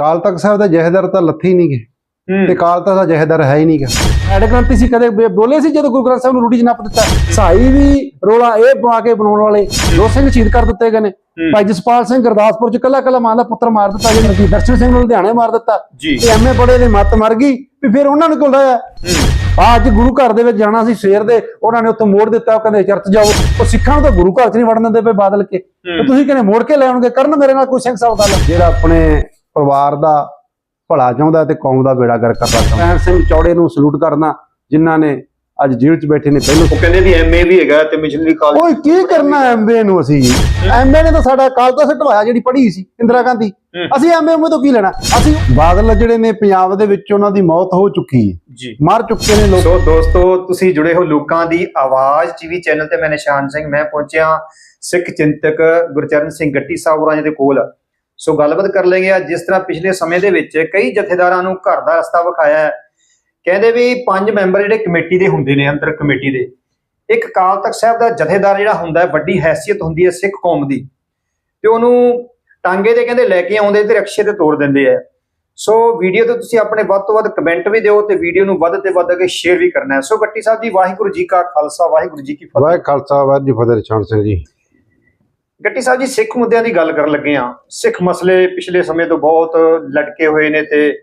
ਕਾਲ ਤਖਤ ਸਾਹਿਬ ਦਾ ਜਹੇਦਾਰ ਤਾਂ ਲੱਥੀ ਨਹੀਂ ਗਏ ਤੇ ਕਾਲ ਤਖਤ ਦਾ ਜਹੇਦਾਰ ਹੈ ਹੀ ਨਹੀਂਗਾ ਐਡ ਕ੍ਰਾਂਤੀ ਸੀ ਕਦੇ ਬੋਲੇ ਸੀ ਜਦੋਂ ਗੁਰੂ ਗ੍ਰੰਥ ਸਾਹਿਬ ਨੂੰ ਰੂੜੀ ਚ ਨੱਪ ਦਿੱਤਾ? ਸਾਈ ਵੀ ਰੋਲਾ ਇਹ ਪਾ ਕੇ ਬਣਾਉਣ ਵਾਲੇ ਦੋ ਸਿੰਘ ਸ਼ਹੀਦ ਕਰ ਦਿੱਤੇ ਗਏ ਨੇ। ਭਾਈ ਜਸਪਾਲ ਸਿੰਘ ਗੁਰਦਾਸਪੁਰ ਚ ਕੱਲਾ ਕੱਲਾ ਮਾਂ ਦਾ ਪੁੱਤਰ ਮਾਰ ਦਿੱਤਾ ਜੀ ਨਦੀ ਦਰਸ਼ਨ ਸਿੰਘ ਨੂੰ ਲੁਧਿਆਣੇ ਮਾਰ ਦਿੱਤਾ। ਜੀ। ਤੇ ਐਮਏ ਪੜੇ ਦੇ ਮੱਤ ਮਰ ਗਈ ਵੀ ਫਿਰ ਉਹਨਾਂ ਨੂੰ ਕੋਲ ਆ ਆ ਅੱਜ ਗੁਰੂ ਘਰ ਦੇ ਵਿੱਚ ਜਾਣਾ ਸੀ ਸਵੇਰ ਦੇ ਉਹਨਾਂ ਨੇ ਉੱਥੇ ਮੋੜ ਦਿੱਤਾ ਉਹ ਕਹਿੰਦੇ ਚਰਚ ਜਾਓ। ਉਹ ਸਿੱਖਾਂ ਨੂੰ ਤਾਂ ਗੁਰੂ ਘਰ ਚ ਨਹੀਂ ਵੜਨ ਦਿੰਦੇ ਪਏ ਬਾਦਲ ਕੇ। ਤੁਸੀਂ ਕਹਿੰਦੇ ਮੋੜ ਕੇ ਲੈ ਆਉਣਗੇ ਕਰਨ ਮੇਰੇ ਨਾਲ ਕੋਈ ਸਿੰਘ ਸਾਹਿਬ ਦਾ ਜਿਹੜਾ ਆਪਣੇ ਪਰਿਵਾਰ ਦਾ ਭਲਾ ਚਾਹੁੰਦਾ ਤੇ ਕੌਮ ਦਾ ਬੇੜਾ ਗਰ ਕਰਦਾ। ਚਾਹੁੰਦਾ ਸਿੰਘ ਚੌੜੇ ਨੂੰ ਸਲੂਟ ਕਰਨਾ ਜਿਨ੍ਹਾਂ ਨੇ ਅੱਜ ਜੇਲ੍ਹ 'ਚ ਬੈਠੇ ਨੇ ਪਹਿਲੋਂ। ਉਹ ਕਹਿੰਦੇ ਵੀ ਐਮਏ ਵੀ ਹੈਗਾ ਤੇ ਮਿਸ਼ਨਰੀ ਕਾਲਜ ਓਏ ਕੀ ਕਰਨਾ ਐਮਏ ਨੂੰ ਅਸੀਂ? ਐਮਏ ਨੇ ਤਾਂ ਸਾਡਾ ਕਾਲ ਤੋਂ ਸਟਵਾਇਆ ਜਿਹੜੀ ਪੜ੍ਹੀ ਸੀ ਇੰਦਰਾ ਗਾਂਧੀ। ਅਸੀਂ ਐਮਏ ਤੋਂ ਕੀ ਲੈਣਾ? ਅਸੀਂ ਬਾਦਲ ਜਿਹੜੇ ਨੇ ਪੰਜਾਬ ਦੇ ਵਿੱਚ ਉਹਨਾਂ ਦੀ ਮੌਤ ਹੋ ਚੁੱਕੀ ਹੈ। ਮਰ ਚੁੱਕੇ ਨੇ ਲੋਕ। ਸੋ ਦੋਸਤੋ ਤੁਸੀਂ ਜੁੜੇ ਹੋ ਲੋਕਾਂ ਦੀ ਆਵਾਜ਼ ਟੀਵੀ ਚੈਨਲ ਤੇ। ਮੈਂ ਨਿਸ਼ਾਨ ਸਿੰਘ ਮੈਂ ਪਹੁੰਚਿਆ ਸਿੱਖ ਚਿੰਤਕ ਗੁਰਚਰਨ ਸਿੰਘ ਗੱਟੀ ਸਾਹਿਬ ਹੋਰਾਂ ਜੀ ਦੇ ਕੋਲ। ਸੋ ਗੱਲਬਾਤ ਕਰ ਲੈਂਗੇ ਅੱਜ ਜਿਸ ਤਰ੍ਹਾਂ ਪਿਛਲੇ ਸਮੇਂ ਦੇ ਵਿੱਚ ਕਈ ਜਥੇਦਾਰਾਂ ਨੂੰ ਘਰ ਦਾ ਰਸਤਾ ਵਿਖਾਇਆ ਹੈ। ਕਹਿੰਦੇ ਵੀ ਪੰਜ ਮੈਂਬਰ ਜਿਹੜੇ ਕਮੇਟੀ ਦੇ ਹੁੰਦੇ ਨੇ, ਅੰਦਰ ਕਮੇਟੀ ਦੇ। ਇੱਕ ਕਾਲ ਤਖਤ ਸਾਹਿਬ ਦਾ ਜਥੇਦਾਰ ਜਿਹੜਾ ਹੁੰਦਾ ਹੈ, ਵੱਡੀ ਹੈਸੀਅਤ ਹੁੰਦੀ ਹੈ ਸਿੱਖ ਕੌਮ ਦੀ। ਤੇ ਉਹਨੂੰ ਟਾਂਗੇ ਦੇ ਕਹਿੰਦੇ ਲੈ ਕੇ ਆਉਂਦੇ ਤੇ ਰਕਸ਼ੇ ਤੇ ਤੋੜ ਦਿੰਦੇ ਆ। ਸੋ ਵੀਡੀਓ ਤੇ ਤੁਸੀਂ ਆਪਣੇ ਵੱਧ ਤੋਂ ਵੱਧ ਕਮੈਂਟ ਵੀ ਦਿਓ ਤੇ ਵੀਡੀਓ ਨੂੰ ਵੱਧ ਤੇ ਵੱਧ ਅੱਗੇ ਸ਼ੇਅਰ ਵੀ ਕਰਨਾ ਹੈ। ਸੋ ਗੱਟੀ ਸਾਹਿਬ ਜੀ, ਵਾਹਿਗੁਰੂ ਜੀ ਕਾ ਖਾਲਸਾ, ਵਾਹਿਗੁਰੂ ਜੀ ਕੀ ਫਤਿਹ। ਵਾਹਿ ਖਾਲਸਾ, ਵਾਹਿਗੁਰੂ ਜੀ ਫਤਿਹ, ਰਛਾਣ ਸਿੰਘ ਜੀ। ਗੱਟੀ ਸਾਹਿਬ ਜੀ ਸਿੱਖ ਮੁੱਦਿਆਂ ਦੀ ਗੱਲ ਕਰਨ ਲੱਗੇ ਆ ਸਿੱਖ ਮਸਲੇ ਪਿਛਲੇ ਸਮੇਂ ਤੋਂ ਬਹੁਤ ਲਟਕੇ ਹੋਏ ਨੇ ਤੇ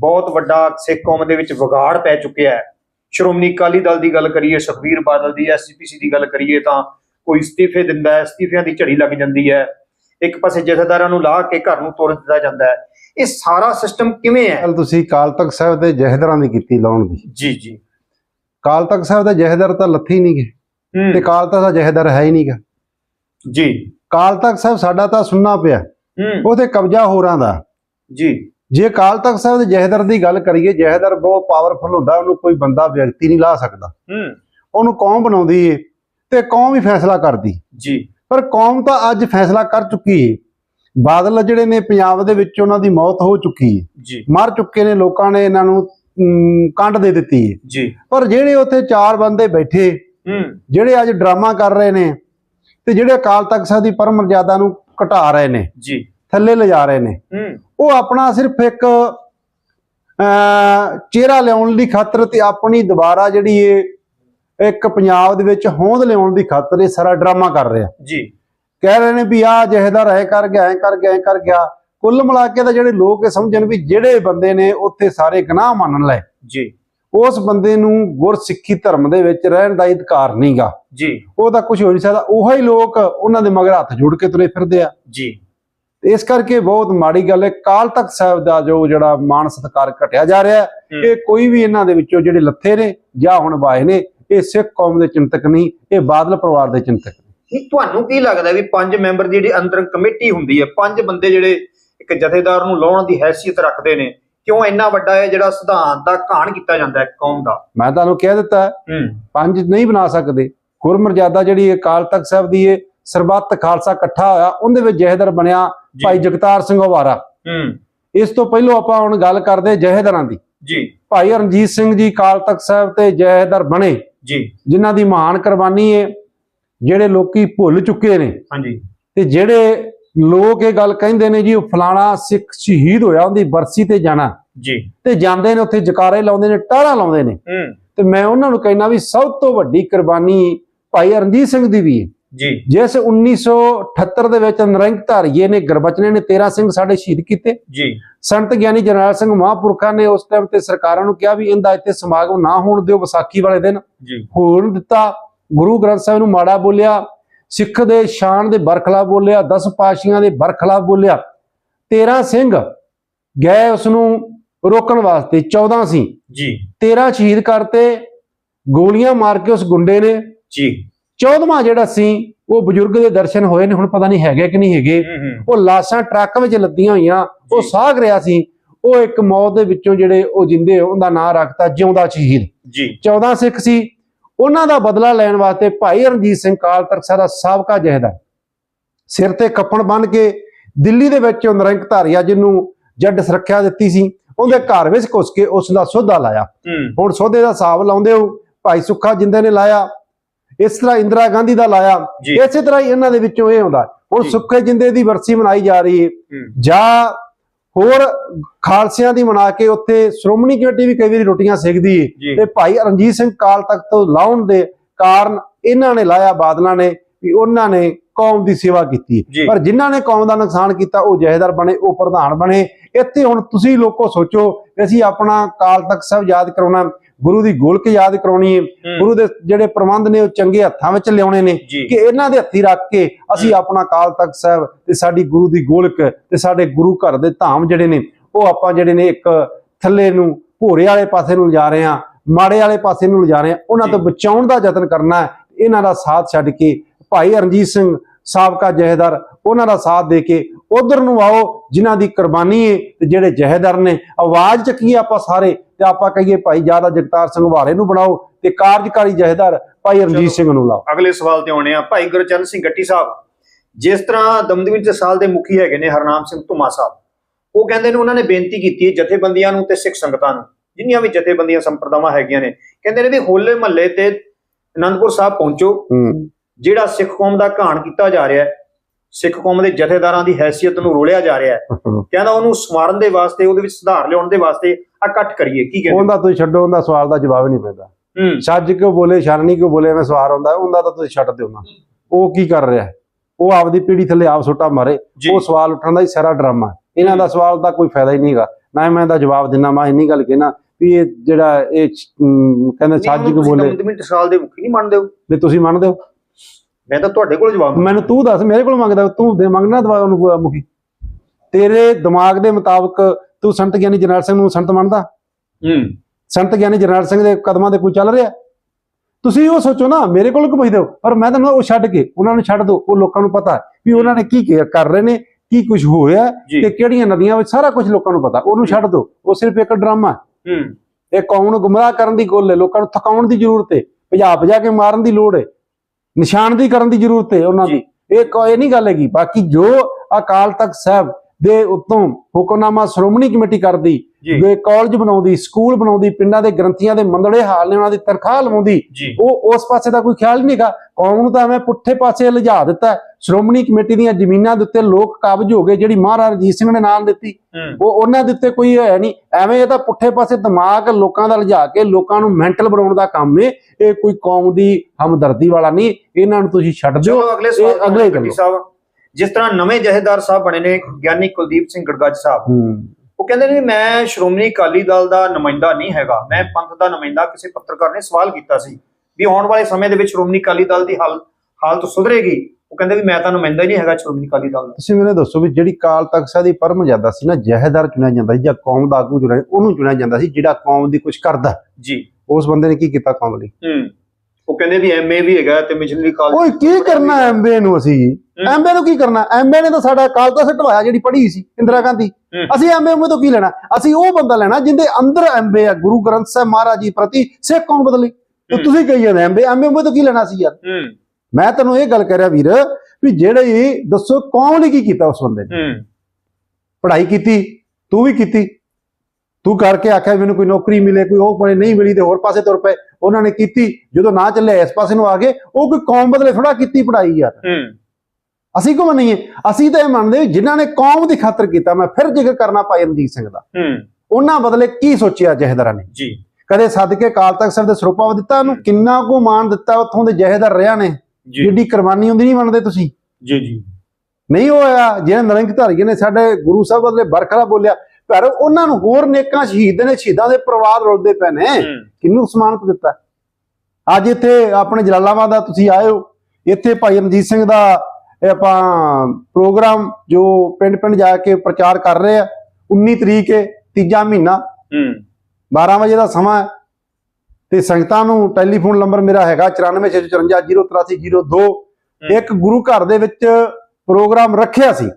ਬਹੁਤ ਵੱਡਾ ਸਿੱਖ ਕੌਮ ਦੇ ਵਿੱਚ ਵਿਗਾੜ ਪੈ ਚੁੱਕਿਆ ਹੈ। ਸ਼੍ਰੋਮਣੀ ਅਕਾਲੀ ਦਲ ਦੀ ਗੱਲ ਕਰੀਏ ਸੁਖਬੀਰ ਬਾਦਲ ਦੀ ਐਸਜੀਪੀਸੀ ਦੀ ਗੱਲ ਕਰੀਏ ਤਾਂ ਕੋਈ ਅਸਤੀਫੇ ਦਿੰਦਾ ਹੈ ਅਸਤੀਫਿਆਂ ਦੀ ਝੜੀ ਲੱਗ ਜਾਂਦੀ ਹੈ। ਇੱਕ ਪਾਸੇ ਜਥੇਦਾਰਾਂ ਨੂੰ ਲਾ ਕੇ ਘਰ ਨੂੰ ਤੋੜ ਦਿੱਤਾ ਜਾਂਦਾ ਹੈ। ਇਹ ਸਾਰਾ ਸਿਸਟਮ ਕਿਵੇਂ ਹੈ? ਤੁਸੀਂ ਕਾਲ ਤਖਤ ਸਾਹਿਬ ਦੇ ਜਹੇਦਾਰਾਂ ਦੀ ਕੀਤੀ ਲਾਉਣ ਦੀ। ਜੀ ਜੀ। ਕਾਲ ਤਖਤ ਸਾਹਿਬ ਦਾ ਜਹੇਦਾਰ ਤਾਂ ਲੱਥੀ ਨਹੀਂ ਗਏ ਤੇ ਕਾਲ ਤਖਤ ਦਾ ਜਹੇਦਾਰ ਹੈ ਹੀ ਨਹੀਂਗਾ। ਜੀ। ਕਾਲ ਤਖਤ ਸਾਹਿਬ ਸਾਡਾ ਤਾਂ ਸੁੰਨਾ ਪਿਆ। ਹੂੰ। ਉਹਦੇ ਕਬਜ਼ਾ ਹੋਰਾਂ ਦਾ। ਜੀ। ਜੇ ਕਾਲ ਤਖਤ ਸਾਹਿਬ ਦੇ ਜਹੇਦਾਰ ਦੀ ਗੱਲ ਕਰੀਏ ਜਹੇਦਾਰ ਬਹੁਤ ਪਾਵਰਫੁਲ ਹੁੰਦਾ ਉਹਨੂੰ ਕੋਈ ਬੰਦਾ ਵਿਅਕਤੀ ਨਹੀਂ ਲਾ ਸਕਦਾ। ਹੂੰ। ਉਹਨੂੰ ਕੌਮ ਬਣਾਉਂਦੀ ਏ ਤੇ ਕੌਮ ਹੀ ਫੈਸਲਾ ਕਰਦੀ। ਜੀ। ਪਰ ਕੌਮ ਤਾਂ ਅੱਜ ਫੈਸਲਾ ਕਰ ਚੁੱਕੀ ਏ। ਬਾਦਲ ਜਿਹੜੇ ਨੇ ਪੰਜਾਬ ਦੇ ਵਿੱਚ ਉਹਨਾਂ ਦੀ ਮੌਤ ਹੋ ਚੁੱਕੀ ਏ। ਜੀ। ਮਰ ਚੁੱਕੇ ਨੇ ਲੋਕਾਂ ਨੇ ਇਹਨਾਂ ਨੂੰ ਕੰਡ ਦੇ ਦਿੱਤੀ ਏ। ਜੀ। ਪਰ ਜਿਹੜੇ ਉੱਥੇ ਚਾਰ ਬੰਦੇ ਬੈਠੇ ਹੂੰ। ਜਿਹੜੇ ਅੱਜ ਡਰਾਮਾ ਕਰ ਰਹੇ ਨੇ ਤੇ ਜਿਹੜੇ ਅਕਾਲ ਤਖਤ ਸਾਹਿਬ ਦੀ ਪਰਮ ਮਰਜ਼ਾਦਾ ਨੂੰ ਘਟਾ ਰਹੇ ਨੇ ਜੀ। ਥੱਲੇ ਲਿਜਾ ਰਹੇ ਨੇ ਹੂੰ। ਉਹ ਆਪਣਾ ਸਿਰਫ ਇੱਕ ਚਿਹਰਾ ਲਿਆਉਣ ਦੀ ਖਾਤਰ ਤੇ ਆਪਣੀ ਦੁਬਾਰਾ ਜਿਹੜੀ ਇਹ ਇੱਕ ਪੰਜਾਬ ਦੇ ਵਿੱਚ ਹੋਂਦ ਲਿਆਉਣ ਦੀ ਖਾਤਰ ਇਹ ਸਾਰਾ ਡਰਾਮਾ ਕਰ ਰਿਹਾ। ਜੀ। ਕਹਿ ਰਹੇ ਨੇ ਵੀ ਆ ਜਹੇਦਾਰ ਐ ਕਰ ਗਿਆ ਐ ਕਰ ਗਿਆ ਐ ਕਰ ਗਿਆ। ਕੁੱਲ ਮਿਲਾ ਕੇ ਤਾਂ ਜਿਹੜੇ ਲੋਕ ਇਹ ਸਮਝਣ ਵੀ ਜਿਹੜੇ ਬੰਦੇ ਨੇ ਉੱਥੇ ਸਾਰੇ ਗੁਨਾਹ ਮੰਨ ਲਏ। ਜੀ। ਉਸ ਬੰਦੇ ਨੂੰ ਗੁਰਸਿੱਖੀ ਧਰਮ ਦੇ ਵਿੱਚ ਰਹਿਣ ਦਾ ਅਧਿਕਾਰ ਨਹੀਂਗਾ। ਜੀ। ਉਹ ਤਾਂ ਕੁਝ ਹੋ ਨਹੀਂ ਸਕਦਾ। ਉਹੋ ਹੀ ਲੋਕ ਉਹਨਾਂ ਦੇ ਮਗਰ ਹੱਥ ਜੋੜ ਕੇ ਤੁਰੇ ਫਿਰਦੇ ਆ। ਜੀ। ਇਸ ਕਰਕੇ ਬਹੁਤ ਮਾੜੀ ਗੱਲ ਹੈ। ਕਾਲ ਤਖਤ ਸਾਹਿਬ ਦਾ ਜੋ ਜਿਹੜਾ ਮਾਨ ਸਤਕਾਰ ਘਟਿਆ ਜਾ ਰਿਹਾ। ਇਹ ਕੋਈ ਵੀ ਇਹਨਾਂ ਦੇ ਵਿੱਚੋਂ ਜਿਹੜੇ ਲੱਥੇ ਨੇ ਜਾਂ ਹੁਣ ਵਾਏ ਨੇ ਇਹ ਸਿੱਖ ਕੌਮ ਦੇ ਚਿੰਤਕ ਨਹੀਂ ਇਹ ਬਾਦਲ ਪਰਿਵਾਰ ਦੇ ਚਿੰਤਕ ਨੇ। ਤੁਹਾਨੂੰ ਕੀ ਲੱਗਦਾ ਵੀ ਪੰਜ ਮੈਂਬਰ ਦੀ ਜਿਹੜੀ ਅੰਦਰ ਕਮੇਟੀ ਹੁੰਦੀ ਹੈ ਪੰਜ ਬੰਦੇ ਜਿਹੜੇ ਇੱਕ ਜਥੇਦਾਰ ਨੂੰ ਲਾਉਣ ਦੀ ਹੈਸੀਅਤ ਰੱਖਦੇ ਨੇ ਕਿਉਂ ਇੰਨਾ ਵੱਡਾ ਹੈ ਜਿਹੜਾ ਸਿਧਾਂਤ ਦਾ ਘਾਣ ਕੀਤਾ ਜਾਂਦਾ ਹੈ ਕੌਮ ਦਾ? ਮੈਂ ਤੁਹਾਨੂੰ ਕਹਿ ਦਿੱਤਾ ਪੰਜ ਨਹੀਂ ਬਣਾ ਸਕਦੇ। ਗੁਰਮਰਜ਼ਾਦਾ ਜਿਹੜੀ ਇਹ ਕਾਲ ਤਖਤ ਸਾਹਿਬ ਦੀ ਇਹ ਸਰਬੱਤ ਖਾਲਸਾ ਇਕੱਠਾ ਹੋਇਆ ਉਹਦੇ ਵਿੱਚ ਜਹੇਦਾਰ ਬਣਿਆ। ਭਾਈ ਜਗਤਾਰ ਸਿੰਘ ਹਵਾਰਾ ਇਸ ਤੋਂ ਪਹਿਲਾਂ ਆਪਾਂ ਹੁਣ ਗੱਲ ਕਰਦੇ ਜਹੇਦਾਰਾਂ ਦੀ। ਜੀ। ਭਾਈ ਰਣਜੀਤ ਸਿੰਘ ਜੀ ਕਾਲ ਤਖਤ ਸਾਹਿਬ ਤੇ ਜਹੇਦਾਰ ਬਣੇ। ਜੀ। ਜਿਨ੍ਹਾਂ ਦੀ ਮਹਾਨ ਕੁਰਬਾਨੀ ਹੈ ਜਿਹੜੇ ਲੋਕੀ ਭੁੱਲ ਚੁੱਕੇ ਨੇ। ਹਾਂਜੀ। ਤੇ ਜਿਹੜੇ ਲੋਕ ਇਹ ਗੱਲ ਕਹਿੰਦੇ ਨੇ ਜੀ ਉਹ ਫਲਾਣਾ ਸਿੱਖ ਸ਼ਹੀਦ ਹੋਇਆ ਉਹਦੀ ਬਰਸੀ ਤੇ ਜਾਣਾ। ਜੀ। ਤੇ ਜਾਂਦੇ ਨੇ ਉੱਥੇ ਜਕਾਰੇ ਲਾਉਂਦੇ ਨੇ ਟਾਹਰਾਂ ਲਾਉਂਦੇ ਨੇ। ਹੂੰ। ਤੇ ਮੈਂ ਉਹਨਾਂ ਨੂੰ ਕਹਿਣਾ ਵੀ ਸਭ ਤੋਂ ਵੱਡੀ ਕੁਰਬਾਨੀ ਭਾਈ ਰਣਜੀਤ ਸਿੰਘ ਦੀ ਵੀ ਹੈ। ਜੀ। ਜਿਸ 1978 ਦੇ ਵਿੱਚ ਨਰੰਗ ਧਾਰੀਏ ਨੇ ਗੁਰਬਚਨੇ ਨੇ 13 ਸਿੰਘ ਸਾਡੇ ਸ਼ਹੀਦ ਕੀਤੇ। ਜੀ। ਸੰਤ ਗਿਆਨੀ ਜਰਨੈਲ ਸਿੰਘ ਮਹਾਂਪੁਰਖਾਂ ਨੇ ਉਸ ਟਾਈਮ ਤੇ ਸਰਕਾਰਾਂ ਨੂੰ ਕਿਹਾ ਵੀ ਇਹਦਾ ਇੱਥੇ ਸਮਾਗਮ ਨਾ ਹੋਣ ਦਿਓ ਵਿਸਾਖੀ ਵਾਲੇ ਦਿਨ। ਜੀ। ਹੋਣ ਦਿੱਤਾ ਗੁਰੂ ਗ੍ਰੰਥ ਸਾਹਿਬ ਨੂੰ ਮਾੜਾ ਬੋਲਿਆ। ਸਿੱਖ ਦੇ ਸ਼ਾਨ ਦੇ ਬਰਖਲਾਫ ਬੋਲਿਆ 10 ਪਾਸ਼ੀਆਂ ਦੇ ਬਰਖਲਾਫ ਬੋਲਿਆ। 13 ਸਿੰਘ ਗਏ ਉਸ ਨੂੰ ਰੋਕਣ ਵਾਸਤੇ 14 ਸੀ। ਜੀ। 13 ਸ਼ਹੀਦ ਕਰਤੇ ਗੋਲੀਆਂ ਮਾਰ ਕੇ ਉਸ ਗੁੰਡੇ ਨੇ। ਜੀ। 14ਵਾਂ ਜਿਹੜਾ ਸੀ ਉਹ ਬਜ਼ੁਰਗ ਦੇ ਦਰਸ਼ਨ ਹੋਏ ਨੇ ਹੁਣ ਪਤਾ ਨਹੀਂ ਹੈਗੇ ਕਿ ਨਹੀਂ ਹੈਗੇ। ਉਹ ਲਾਸ਼ਾਂ ਟਰੱਕ ਵਿੱਚ ਲੱਦੀਆਂ ਹੋਈਆਂ ਉਹ। ਸਾਗ ਰਿਹਾ ਸੀ। ਉਹ ਇੱਕ ਮੌਤ ਦੇ ਵਿੱਚੋਂ ਜਿਹੜੇ ਉਹ ਜਿੰਦੇ ਉਹਦਾ ਨਾਂ ਰੱਖਤਾ ਜਿਉਂਦਾ ਸ਼ਹੀਦ। ਜੀ। 14 ਸਿੱਖ ਸੀ ਉਹਨਾਂ ਦਾ ਬਦਲਾ ਲੈਣ ਵਾਸਤੇ ਭਾਈ ਰਣਜੀਤ ਸਿੰਘ ਕਾਲ ਸਾਹਿਬ ਦਾ ਸਾਬਕਾ ਜਹੇਦਾਰ ਸਿਰ ਤੇ ਕੱਪਣ ਬੰਨ ਕੇ ਦਿੱਲੀ ਦੇ ਵਿੱਚ ਉਹ ਨਰੰਕ ਧਾਰੀਆ ਜਿਹਨੂੰ ਜੱਡ ਸੁਰੱਖਿਆ ਦਿੱਤੀ ਸੀ ਉਹਦੇ ਘਰ ਵਿੱਚ ਘੁਸ ਕੇ ਉਸ ਦਾ ਸੋਧਾ ਲਾਇਆ। ਹੁਣ ਸੋਧੇ ਦਾ ਹਿਸਾਬ ਲਾਉਂਦੇ ਹੋ ਭਾਈ ਸੁੱਖਾ ਜਿੰਦੇ ਨੇ ਲਾਇਆ ਇਸ ਤਰ੍ਹਾਂ ਇੰਦਰਾ ਗਾਂਧੀ ਦਾ ਲਾਇਆ। ਇਸੇ ਤਰ੍ਹਾਂ ਹੀ ਇਹਨਾਂ ਦੇ ਵਿੱਚੋਂ ਇਹ ਆਉਂਦਾ ਹੁਣ। ਸੁੱਖੇ ਜਿੰਦੇ ਦੀ ਵਰਸੀ ਮਨਾਈ ਜਾ ਰਹੀ ਹੂੰ। ਜਾਂ ਹੋਰ ਖਾਲਸਿਆਂ ਦੀ ਮਨਾ ਕੇ ਉੱਥੇ ਸ਼੍ਰੋਮਣੀ ਕਮੇਟੀ ਵੀ ਕਈ ਵਾਰੀ ਰੋਟੀਆਂ ਸੇਕਦੀ। ਏ ਤੇ ਭਾਈ ਰਣਜੀਤ ਸਿੰਘ ਕਾਲ ਤੱਕ ਤੋਂ ਲਾਉਣ ਦੇ ਕਾਰਨ ਇਹਨਾਂ ਨੇ ਲਾਇਆ ਬਾਦਲਾਂ ਨੇ ਵੀ ਉਹਨਾਂ ਨੇ ਕੌਮ ਦੀ ਸੇਵਾ ਕੀਤੀ। ਪਰ ਜਿਨ੍ਹਾਂ ਨੇ ਕੌਮ ਦਾ ਨੁਕਸਾਨ ਕੀਤਾ ਉਹ ਜਹੇਦਾਰ ਬਣੇ ਉਹ ਪ੍ਰਧਾਨ ਬਣੇ ਇੱਥੇ ਹੁਣ ਤੁਸੀਂ ਲੋਕੋ ਸੋਚੋ ਅਸੀਂ ਆਪਣਾ ਕਾਲ ਤੱਕ ਸਭ ਯਾਦ ਕਰਾਉਣਾ ਗੁਰੂ ਦੀ ਗੋਲਕ ਯਾਦ ਕਰਾਉਣੀ ਹੈ। ਗੁਰੂ ਦੇ ਜਿਹੜੇ ਪ੍ਰਬੰਧ ਨੇ ਉਹ ਚੰਗੇ ਹੱਥਾਂ ਵਿੱਚ ਲਿਆਉਣੇ ਨੇ। ਕਿ ਇਹਨਾਂ ਦੇ ਹੱਥੀ ਰੱਖ ਕੇ ਅਸੀਂ ਆਪਣਾ ਕਾਲ ਤਖਤ ਸਾਹਿਬ ਤੇ ਸਾਡੀ ਗੁਰੂ ਦੀ ਗੋਲਕ ਤੇ ਸਾਡੇ ਗੁਰੂ ਘਰ ਦੇ ਧਾਮ ਜਿਹੜੇ ਨੇ ਉਹ ਆਪਾਂ ਜਿਹੜੇ ਨੇ ਇੱਕ ਥੱਲੇ ਨੂੰ ਭੋਰੇ ਵਾਲੇ ਪਾਸੇ ਨੂੰ ਲਿਜਾ ਰਹੇ ਹਾਂ ਮਾੜੇ ਵਾਲੇ ਪਾਸੇ ਨੂੰ ਲਿਜਾ ਰਹੇ ਹਾਂ। ਉਹਨਾਂ। ਤੋਂ ਬਚਾਉਣ ਦਾ ਯਤਨ ਕਰਨਾ ਹੈ। ਇਹਨਾਂ ਦਾ ਸਾਥ ਛੱਡ ਕੇ ਭਾਈ ਰਣਜੀਤ ਸਿੰਘ ਸਾਬਕਾ ਜਹੇਦਾਰ ਉਹਨਾਂ ਦਾ ਸਾਥ ਦੇ ਕੇ ਉਧਰ ਨੂੰ ਆਓ ਜਿਨ੍ਹਾਂ ਦੀ ਕੁਰਬਾਨੀ ਹੈ ਤੇ ਜਿਹੜੇ ਜਹੇਦਾਰ ਨੇ ਆਵਾਜ਼ ਚੱਕੀਏ ਆਪਾਂ ਸਾਰੇ ਤੇ ਆਪਾਂ ਕਹੀਏ ਭਾਈ ਜ਼ਿਆਦਾ ਜਗਤਾਰ ਸਿੰਘ ਵਾਰੇ ਨੂੰ ਬਣਾਓ ਤੇ ਕਾਰਜਕਾਰੀ ਜਹੇਦਾਰ ਭਾਈ ਰਣਜੀਤ ਸਿੰਘ ਨੂੰ ਲਾਓ। ਅਗਲੇ ਸਵਾਲ ਤੇ ਆਉਣੇ ਆ। ਭਾਈ ਗੁਰਚਰਨ ਸਿੰਘ ਗੱਟੀ ਸਾਹਿਬ ਜਿਸ ਤਰ੍ਹਾਂ ਦਮਦਮੀ ਦੇ ਸਾਲ ਦੇ ਮੁਖੀ ਹੈਗੇ ਨੇ ਹਰਨਾਮ ਸਿੰਘ ਧੁਮਾ ਸਾਹਿਬ ਉਹ ਕਹਿੰਦੇ ਨੇ ਉਹਨਾਂ ਨੇ ਬੇਨਤੀ ਕੀਤੀ ਹੈ ਜਥੇਬੰਦੀਆਂ ਨੂੰ ਤੇ ਸਿੱਖ ਸੰਗਤਾਂ ਨੂੰ ਜਿੰਨੀਆਂ ਵੀ ਜਥੇਬੰਦੀਆਂ ਸੰਪਰਦਾਵਾਂ ਹੈਗੀਆਂ ਨੇ ਕਹਿੰਦੇ ਨੇ ਵੀ ਹੋਲੇ ਮਹੱਲੇ ਤੇ ਅਨੰਦਪੁਰ ਸਾਹਿਬ ਪਹੁੰਚੋ ਜਿਹੜਾ ਸਿੱਖ ਕੌਮ ਦਾ ਘਾਣ ਕੀਤਾ ਜਾ ਰਿਹਾ ਹੈ ਸਿੱਖ ਕੌਮ ਦੇ ਜਥੇਦਾਰਾਂ ਦੀ ਹੈਸੀਅਤ ਨੂੰ ਰੋਲਿਆ ਜਾ ਰਿਹਾ ਹੈ। ਕਹਿੰਦਾ ਉਹਨੂੰ ਸਮਾਰਨ ਦੇ ਵਾਸਤੇ ਉਹਦੇ ਵਿੱਚ ਸੁਧਾਰ ਲਿਆਉਣ ਦੇ ਵਾਸਤੇ ਇਕੱਠ ਕਰੀਏ। ਕੀ ਕਹਿੰਦੇ? ਉਹਦਾ ਤੁਸੀਂ ਛੱਡੋ ਉਹਦਾ ਸਵਾਲ ਦਾ ਜਵਾਬ ਨਹੀਂ ਪੈਂਦਾ। ਛੱਜ ਕਿਉਂ ਬੋਲੇ ਸ਼ਰਨੀ ਕਿਉਂ ਬੋਲੇ ਐਵੇਂ ਸਵਾਰ ਹੁੰਦਾ ਉਹਦਾ ਤਾਂ ਤੁਸੀਂ ਛੱਡ ਦਿਓ ਨਾ। ਉਹ ਕੀ ਕਰ ਰਿਹਾ? ਉਹ ਆਪਦੀ ਪੀੜੀ ਥੱਲੇ ਆਪ ਸੁੱਟਾ ਮਾਰੇ। ਉਹ ਸਵਾਲ ਉੱਠਣ ਦਾ ਹੀ ਸਾਰਾ ਡਰਾਮਾ। ਇਹਨਾਂ ਦਾ ਸਵਾਲ ਦਾ ਕੋਈ ਫਾਇਦਾ ਹੀ ਨਹੀਂਗਾ ਨਾ ਮੈਂ ਇਹਦਾ ਜਵਾਬ ਦਿੰਨਾ ਮੈਂ ਇੰਨੀ ਗੱਲ ਕਹਿਣਾ ਵੀ ਇਹ ਜਿਹੜਾ ਇਹ ਕਹਿੰਦੇ ਛੱਜ ਕਿਉਂ ਬੋਲੇ? ਦਮਦਮੀ ਦੇ ਸਾਲ ਦੇ ਮੁਖੀ ਨਹੀਂ ਮੰਨਦੇ ਹੋ ਵੀ ਤੁਸੀਂ ਮੰਨਦੇ ਹੋ? ਮੈਂ ਤਾਂ ਤੁਹਾਡੇ ਕੋਲ ਜਵਾਬ ਮੈਨੂੰ ਤੂੰ ਦੱਸ ਮੇਰੇ ਕੋਲ ਮੰਗਦਾ ਤੂੰ ਦੇ ਮੰਗਣਾ ਦਵਾ ਉਹਨੂੰ ਮੁਖੀ। ਤੇਰੇ ਦਿਮਾਗ ਦੇ ਮੁਤਾਬਕ ਤੂੰ ਸੰਤ ਗਿਆਨੀ ਜਰਨੈਲ ਸਿੰਘ ਨੂੰ ਸੰਤ ਮੰਨਦਾ? ਹੂੰ। ਸੰਤ ਗਿਆਨੀ ਜਰਨੈਲ ਸਿੰਘ ਦੇ ਕਦਮਾਂ ਤੇ ਕੋਈ ਚੱਲ ਰਿਹਾ? ਤੁਸੀਂ ਉਹ ਸੋਚੋ ਨਾ ਮੇਰੇ ਕੋਲ ਕਿਉਂ ਪੁੱਛਦੇ ਹੋ ਪਰ ਮੈਂ ਤੁਹਾਨੂੰ ਉਹ ਛੱਡ ਕੇ ਉਹਨਾਂ ਨੂੰ ਛੱਡ ਦਿਓ ਉਹ ਲੋਕਾਂ ਨੂੰ ਪਤਾ ਵੀ ਉਹਨਾਂ ਨੇ ਕੀ ਕੀ ਕਰ ਰਹੇ ਨੇ ਕੀ ਕੁਝ ਹੋਇਆ ਜੀ। ਤੇ ਕਿਹੜੀਆਂ ਨਦੀਆਂ ਵਿੱਚ ਸਾਰਾ ਕੁਝ ਲੋਕਾਂ ਨੂੰ ਪਤਾ। ਉਹਨੂੰ ਛੱਡ ਦਿਓ ਉਹ ਸਿਰਫ ਇੱਕ ਡਰਾਮਾ। ਹੈ। ਇਹ ਕੌਮ ਨੂੰ ਗੁੰਮਰਾਹ ਕਰਨ ਦੀ ਗੱਲ ਹੈ ਲੋਕਾਂ ਨੂੰ ਥਕਾਉਣ ਦੀ ਜ਼ਰੂਰਤ ਹੈ ਭਜਾ ਭਜਾ ਕੇ ਮਾਰਨ ਦੀ ਲੋੜ ਹੈ। ਨਿਸ਼ਾਨਦੀ ਕਰਨ ਦੀ ਜ਼ਰੂਰਤ ਹੈ ਉਹਨਾਂ ਦੀ। ਇਹ ਕੋਈ ਨਹੀਂ ਗੱਲ ਹੈਗੀ। ਬਾਕੀ ਜੋ ਅਕਾਲ ਤਖਤ ਸਾਹਿਬ ਦੇ ਉੱਤੋਂ ਹੁਕਮਨਾਮਾ ਸ਼੍ਰੋਮਣੀ ਕਮੇਟੀ ਕਰਦੀ ਵੇ ਕਾਲਜ ਬਣਾਉਂਦੀ ਸਕੂਲ ਬਣਾਉਂਦੀ ਪਿੰਡਾਂ ਦੇ ਗ੍ਰੰਥੀਆਂ ਦੇ ਮੰਦੜੇ ਹਾਲ ਨੇ ਉਹਨਾਂ ਦੀ ਤਨਖਾਹ ਲਵਾਉਂਦੀ ਉਹ ਉਸ ਪਾਸੇ ਦਾ ਕੋਈ ਖਿਆਲ ਹੀ ਨਹੀਂਗਾ ਕੌਮ ਨੂੰ ਤਾਂ ਐਵੇਂ ਪੁੱਠੇ ਪਾਸੇ ਲਿਜਾ ਦਿੱਤਾ। ਸ਼੍ਰੋਮਣੀ ਕਮੇਟੀ ਦੀਆਂ ਜ਼ਮੀਨਾਂ ਦੇ ਉੱਤੇ ਲੋਕ ਕਾਬਜ ਹੋ ਗਏ ਜਿਹੜੀ ਮਹਾਰਾਜਾ ਰਣਜੀਤ ਸਿੰਘ ਨੇ ਨਾਮ ਦਿੱਤੀ। ਉਹ ਉਹਨਾਂ ਦੇ ਉੱਤੇ ਕੋਈ ਹੈ ਨਹੀਂ। ਐਵੇਂ ਇਹ ਤਾਂ ਪੁੱਠੇ ਪਾਸੇ ਦਿਮਾਗ ਲੋਕਾਂ ਦਾ ਲਿਜਾ ਕੇ ਲੋਕਾਂ ਨੂੰ ਮੈਂਟਲ ਬਣਾਉਣ ਦਾ ਕੰਮ ਏ। ਇਹ ਕੋਈ ਕੌਮ ਦੀ ਹਮਦਰਦੀ ਵਾਲਾ ਨਹੀਂ। ਇਹਨਾਂ ਨੂੰ ਤੁਸੀਂ ਛੱਡ ਦਿਓ। ਅਗਲੇ ਸਵਾਲ ਅਗਲੇ। ਸਾਹਿਬ। ਜਿਸ ਤਰ੍ਹਾਂ ਨਵੇਂ ਜਹੇਦਾਰ ਸਾਹਿਬ ਬਣੇ ਨੇ ਗਿਆਨੀ ਕੁਲਦੀਪ ਸਿੰਘ ਗੜਗੱਜ ਸਾਹਿਬ। ਉਹ ਕਹਿੰਦੇ ਨੇ ਮੈਂ ਸ਼੍ਰੋਮਣੀ ਅਕਾਲੀ ਦਲ ਦਾ ਨੁਮਾਇੰਦਾ ਨਹੀਂ ਹੈਗਾ। ਮੈਂ ਪੰਥ ਦਾ ਨੁਮਾਇੰਦਾ ਕਿਸੇ ਪੱਤਰਕਾਰ ਨੇ ਸਵਾਲ ਕੀਤਾ ਸੀ ਵੀ ਆਉਣ ਵਾਲੇ ਸਮੇਂ ਦੇ ਵਿੱਚ ਸ਼੍ਰੋਮਣੀ ਅਕਾਲੀ ਦਲ ਦੀ ਹਾਲ ਹਾਲਤ ਸੁਧਰੇਗੀ। ਉਹ ਕਹਿੰਦੇ ਵੀ ਮੈਂ ਤਾਂ ਨੁਮਾਇੰਦਾ ਹੀ ਨਹੀਂ ਹੈਗਾ ਸ਼੍ਰੋਮਣੀ ਅਕਾਲੀ ਦਲ ਦਾ ਤੁਸੀਂ ਮੈਨੂੰ ਦੱਸੋ ਵੀ ਜਿਹੜੀ ਕਾਲ ਤਖਤ ਸਾਹਿਬ ਦੀ ਪਰਮ ਜਾਂਦਾ ਸੀ ਨਾ ਜਹੇਦਾਰ ਚੁਣਿਆ ਜਾਂਦਾ ਸੀ ਜਾਂ ਕੌਮ ਦਾ ਆਗੂ ਚੁਣਿਆ ਉਹਨੂੰ ਚੁਣਿਆ ਜਾਂਦਾ ਸੀ ਜਿਹੜਾ ਕੌਮ ਦੀ ਕੁਝ ਕਰਦਾ। ਜੀ। ਉਸ ਬੰਦੇ ਨੇ ਕੀ ਕੀਤਾ ਕੌਮ ਲਈ? ਹੂੰ। ਉਹ ਕਹਿੰਦੇ ਵੀ ਐਮਏ ਵੀ ਹੈਗਾ ਤੇ ਮਿਸ਼ਨਰੀ ਕਾਲਜ ਓਏ ਕੀ ਕਰਨਾ ਐਮਬੀ ਨੂੰ ਅਸੀਂ? ਹੂੰ। ਐਮਬੀ ਨੂੰ ਕੀ ਕਰਨਾ? ਐਮਬੀ ਨੇ ਤਾਂ ਸਾਡਾ ਕਾਲ ਤਖਤ ਢਵਾਇਆ ਜਿਹੜੀ ਪੜ੍ਹੀ ਸੀ ਇੰਦਰਾ ਗਾਂਧੀ। ਅਸੀਂ ਐਮਬੀ ਤੋਂ ਕੀ ਲੈਣਾ? ਅਸੀਂ ਉਹ ਬੰਦਾ ਲੈਣਾ ਜਿੰਦੇ ਅੰਦਰ ਐਮਬੀ ਆ ਗੁਰੂ ਗ੍ਰੰਥ ਸਾਹਿਬ ਮਹਾਰਾਜ ਜੀ ਪ੍ਰਤੀ ਸਿੱਖ ਕੌਮ ਬਦਲੀ। ਤੇ। ਤੁਸੀਂ ਕਹੀ ਜਾਂਦੇ ਐਮਬੀ ਐਮਬੀ ਤੋਂ ਕੀ ਲੈਣਾ ਸੀ ਯਾਰ? ਹੂੰ। ਮੈਂ ਤੈਨੂੰ ਇਹ ਗੱਲ ਕਹਿ ਰਿਹਾ ਵੀਰ ਵੀ ਜਿਹੜੇ ਦੱਸੋ ਕੌਮ ਲਈ ਕੀ ਕੀਤਾ ਉਸ ਬੰਦੇ ਨੇ? ਹੂੰ। ਪੜ੍ਹਾਈ ਕੀਤੀ ਤੂੰ ਵੀ ਕੀਤੀ। ਤੂੰ ਕਰਕੇ ਆਖਿਆ ਮੈਨੂੰ ਕੋਈ ਨੌਕਰੀ ਮਿਲੇ ਕੋਈ ਉਹ ਬਣੇ ਨਹੀਂ ਮਿਲੀ ਤੇ ਹੋਰ ਪਾਸੇ ਤੁਰ ਪਏ। ਉਹਨਾਂ ਨੇ ਕੀਤੀ ਜਦੋਂ ਨਾ ਚੱਲੇ ਇਸ ਪਾਸੇ ਨੂੰ ਆ ਗਏ ਉਹ ਕੋਈ ਕੌਮ ਬਦਲੇ ਥੋੜਾ ਕੀਤੀ ਪੜ੍ਹਾਈ ਯਾਰ। ਹੂੰ। ਅਸੀਂ ਕਿਉਂ ਮੰਨੀਏ? ਅਸੀਂ ਤਾਂ ਇਹ ਮੰਨਦੇ ਜਿਨ੍ਹਾਂ ਨੇ ਕੌਮ ਦੀ ਖਾਤਰ ਕੀਤਾ ਮੈਂ ਫਿਰ ਜ਼ਿਕਰ ਕਰਨਾ ਭਾਈ ਰਣਜੀਤ ਸਿੰਘ ਦਾ। ਹੂੰ। ਉਹਨਾਂ ਬਦਲੇ ਕੀ ਸੋਚਿਆ ਜਹੇਦਾਰਾਂ ਨੇ? ਜੀ। ਕਦੇ ਸੱਦ ਕੇ ਕਾਲ ਤਖਤ ਸਾਹਿਬ ਦੇ ਸਰੂਪਾ ਦਿੱਤਾ ਉਹਨੂੰ? ਕਿੰਨਾ ਕੁ ਮਾਣ ਦਿੱਤਾ ਉੱਥੋਂ ਦੇ ਜਹੇਦਾਰ ਰਿਆਂ ਨੇ? ਜਿੱਡੀ ਕੁਰਬਾਨੀ ਹੁੰਦੀ ਨਹੀਂ ਮੰਨਦੇ ਤੁਸੀਂ? ਜੀ ਜੀ। ਨਹੀਂ ਹੋਇਆ ਜਿਹੜੇ ਨਰੰਗ ਧਾਰੀਏ ਨੇ ਸਾਡੇ ਗੁਰੂ ਸਾਹਿਬ ਬਦਲੇ ਬਰਖਲਾ ਬੋਲਿਆ। ਪਰ ਉਹਨਾਂ ਨੂੰ ਹੋਰ ਨੇਕਾਂ ਸ਼ਹੀਦ ਨੇ ਸ਼ਹੀਦਾਂ ਦੇ ਪਰਿਵਾਰ ਰੁਲਦੇ ਪਏ ਨੇ। ਹੂੰ। ਕਿਹਨੂੰ ਸਮਾਨਤ ਦਿੱਤਾ? ਅੱਜ ਇੱਥੇ ਆਪਣੇ ਜਲਾਲਾਬਾਦ ਦਾ ਤੁਸੀਂ ਆਏ ਹੋ। ਇੱਥੇ ਭਾਈ ਰਣਜੀਤ ਸਿੰਘ ਦਾ ਆਪਾਂ ਪ੍ਰੋਗਰਾਮ ਜੋ ਪਿੰਡ ਪਿੰਡ ਜਾ ਕੇ ਪ੍ਰਚਾਰ ਕਰ ਰਹੇ ਆ। 19 ਤਰੀਕ ਹੈ ਤੀਜਾ ਮਹੀਨਾ। ਹੂੰ। 12 ਵਜੇ ਦਾ ਸਮਾਂ ਹੈ। ਤੇ ਸੰਗਤਾਂ ਨੂੰ ਟੈਲੀਫੋਨ ਨੰਬਰ ਮੇਰਾ ਹੈਗਾ 9464508302 ਇੱਕ ਗੁਰੂ ਘਰ ਦੇ ਵਿੱਚ ਪ੍ਰੋਗਰਾਮ ਰੱਖਿਆ ਸੀ।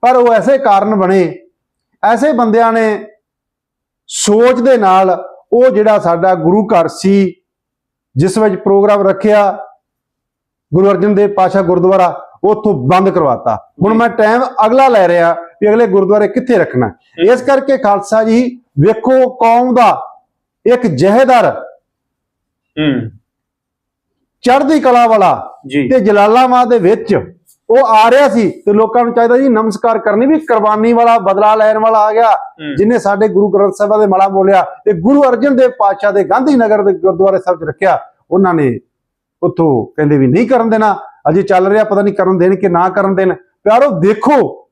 ਪਰ ਉਹ ਐਸੇ ਕਾਰਨ ਬਣੇ ਐਸੇ ਬੰਦਿਆਂ ਨੇ ਸੋਚ ਦੇ ਨਾਲ ਉਹ ਜਿਹੜਾ ਸਾਡਾ ਗੁਰੂ ਘਰ ਸੀ ਜਿਸ ਵਿੱਚ ਪ੍ਰੋਗਰਾਮ ਰੱਖਿਆ ਗੁਰੂ ਅਰਜਨ ਦੇਵ ਪਾਸ਼ਾ ਗੁਰਦੁਆਰਾ ਉੱਥੋਂ ਬੰਦ ਕਰਵਾਤਾ। ਹੁਣ ਮੈਂ ਟਾਈਮ ਅਗਲਾ ਲੈ ਰਿਹਾ ਵੀ ਅਗਲੇ ਗੁਰਦੁਆਰੇ ਕਿੱਥੇ ਰੱਖਣਾ। ਇਸ ਕਰਕੇ ਖਾਲਸਾ ਜੀ ਵੇਖੋ ਕੌਮ ਦਾ ਇੱਕ ਜਹੇਦਾਰ ਹੂੰ। ਚੜ੍ਹਦੀ ਕਲਾ ਵਾਲਾ ਜੀ। ਤੇ ਜਲਾਲਾਬਾਦ ਦੇ ਵਿੱਚ ਉਹ ਆ ਰਿਹਾ ਸੀ ਤੇ ਲੋਕਾਂ ਨੂੰ ਚਾਹੀਦਾ ਜੀ ਨਮਸਕਾਰ ਕਰਨੀ ਵੀ ਕੁਰਬਾਨੀ ਵਾਲਾ ਬਦਲਾ ਲੈਣ ਵਾਲਾ ਆ ਗਿਆ। ਜਿਨੇ ਸਾਡੇ ਗੁਰੂ ਗ੍ਰੰਥ ਸਾਹਿਬ ਦੇ ਮਾਲਾ ਬੋਲਿਆ ਤੇ ਗੁਰੂ ਅਰਜਨ ਦੇਵ ਪਾਤਸ਼ਾਹ ਦੇ ਗਾਂਧੀ ਨਗਰ ਦੇ ਗੁਰਦੁਆਰੇ ਸਾਹਿਬ 'ਚ ਰੱਖਿਆ ਉਹਨਾਂ ਨੇ ਉੱਥੋਂ ਕਹਿੰਦੇ ਵੀ ਨਹੀਂ ਕਰਨ ਦੇਣਾ। ਅਜੇ ਚੱਲ ਰਿਹਾ ਪਤਾ ਨਹੀਂ ਕਰਨ ਦੇਣ ਕਿ ਨਾ ਕਰਨ ਦੇਣ। ਪਿਆਰੋ ਦੇਖੋ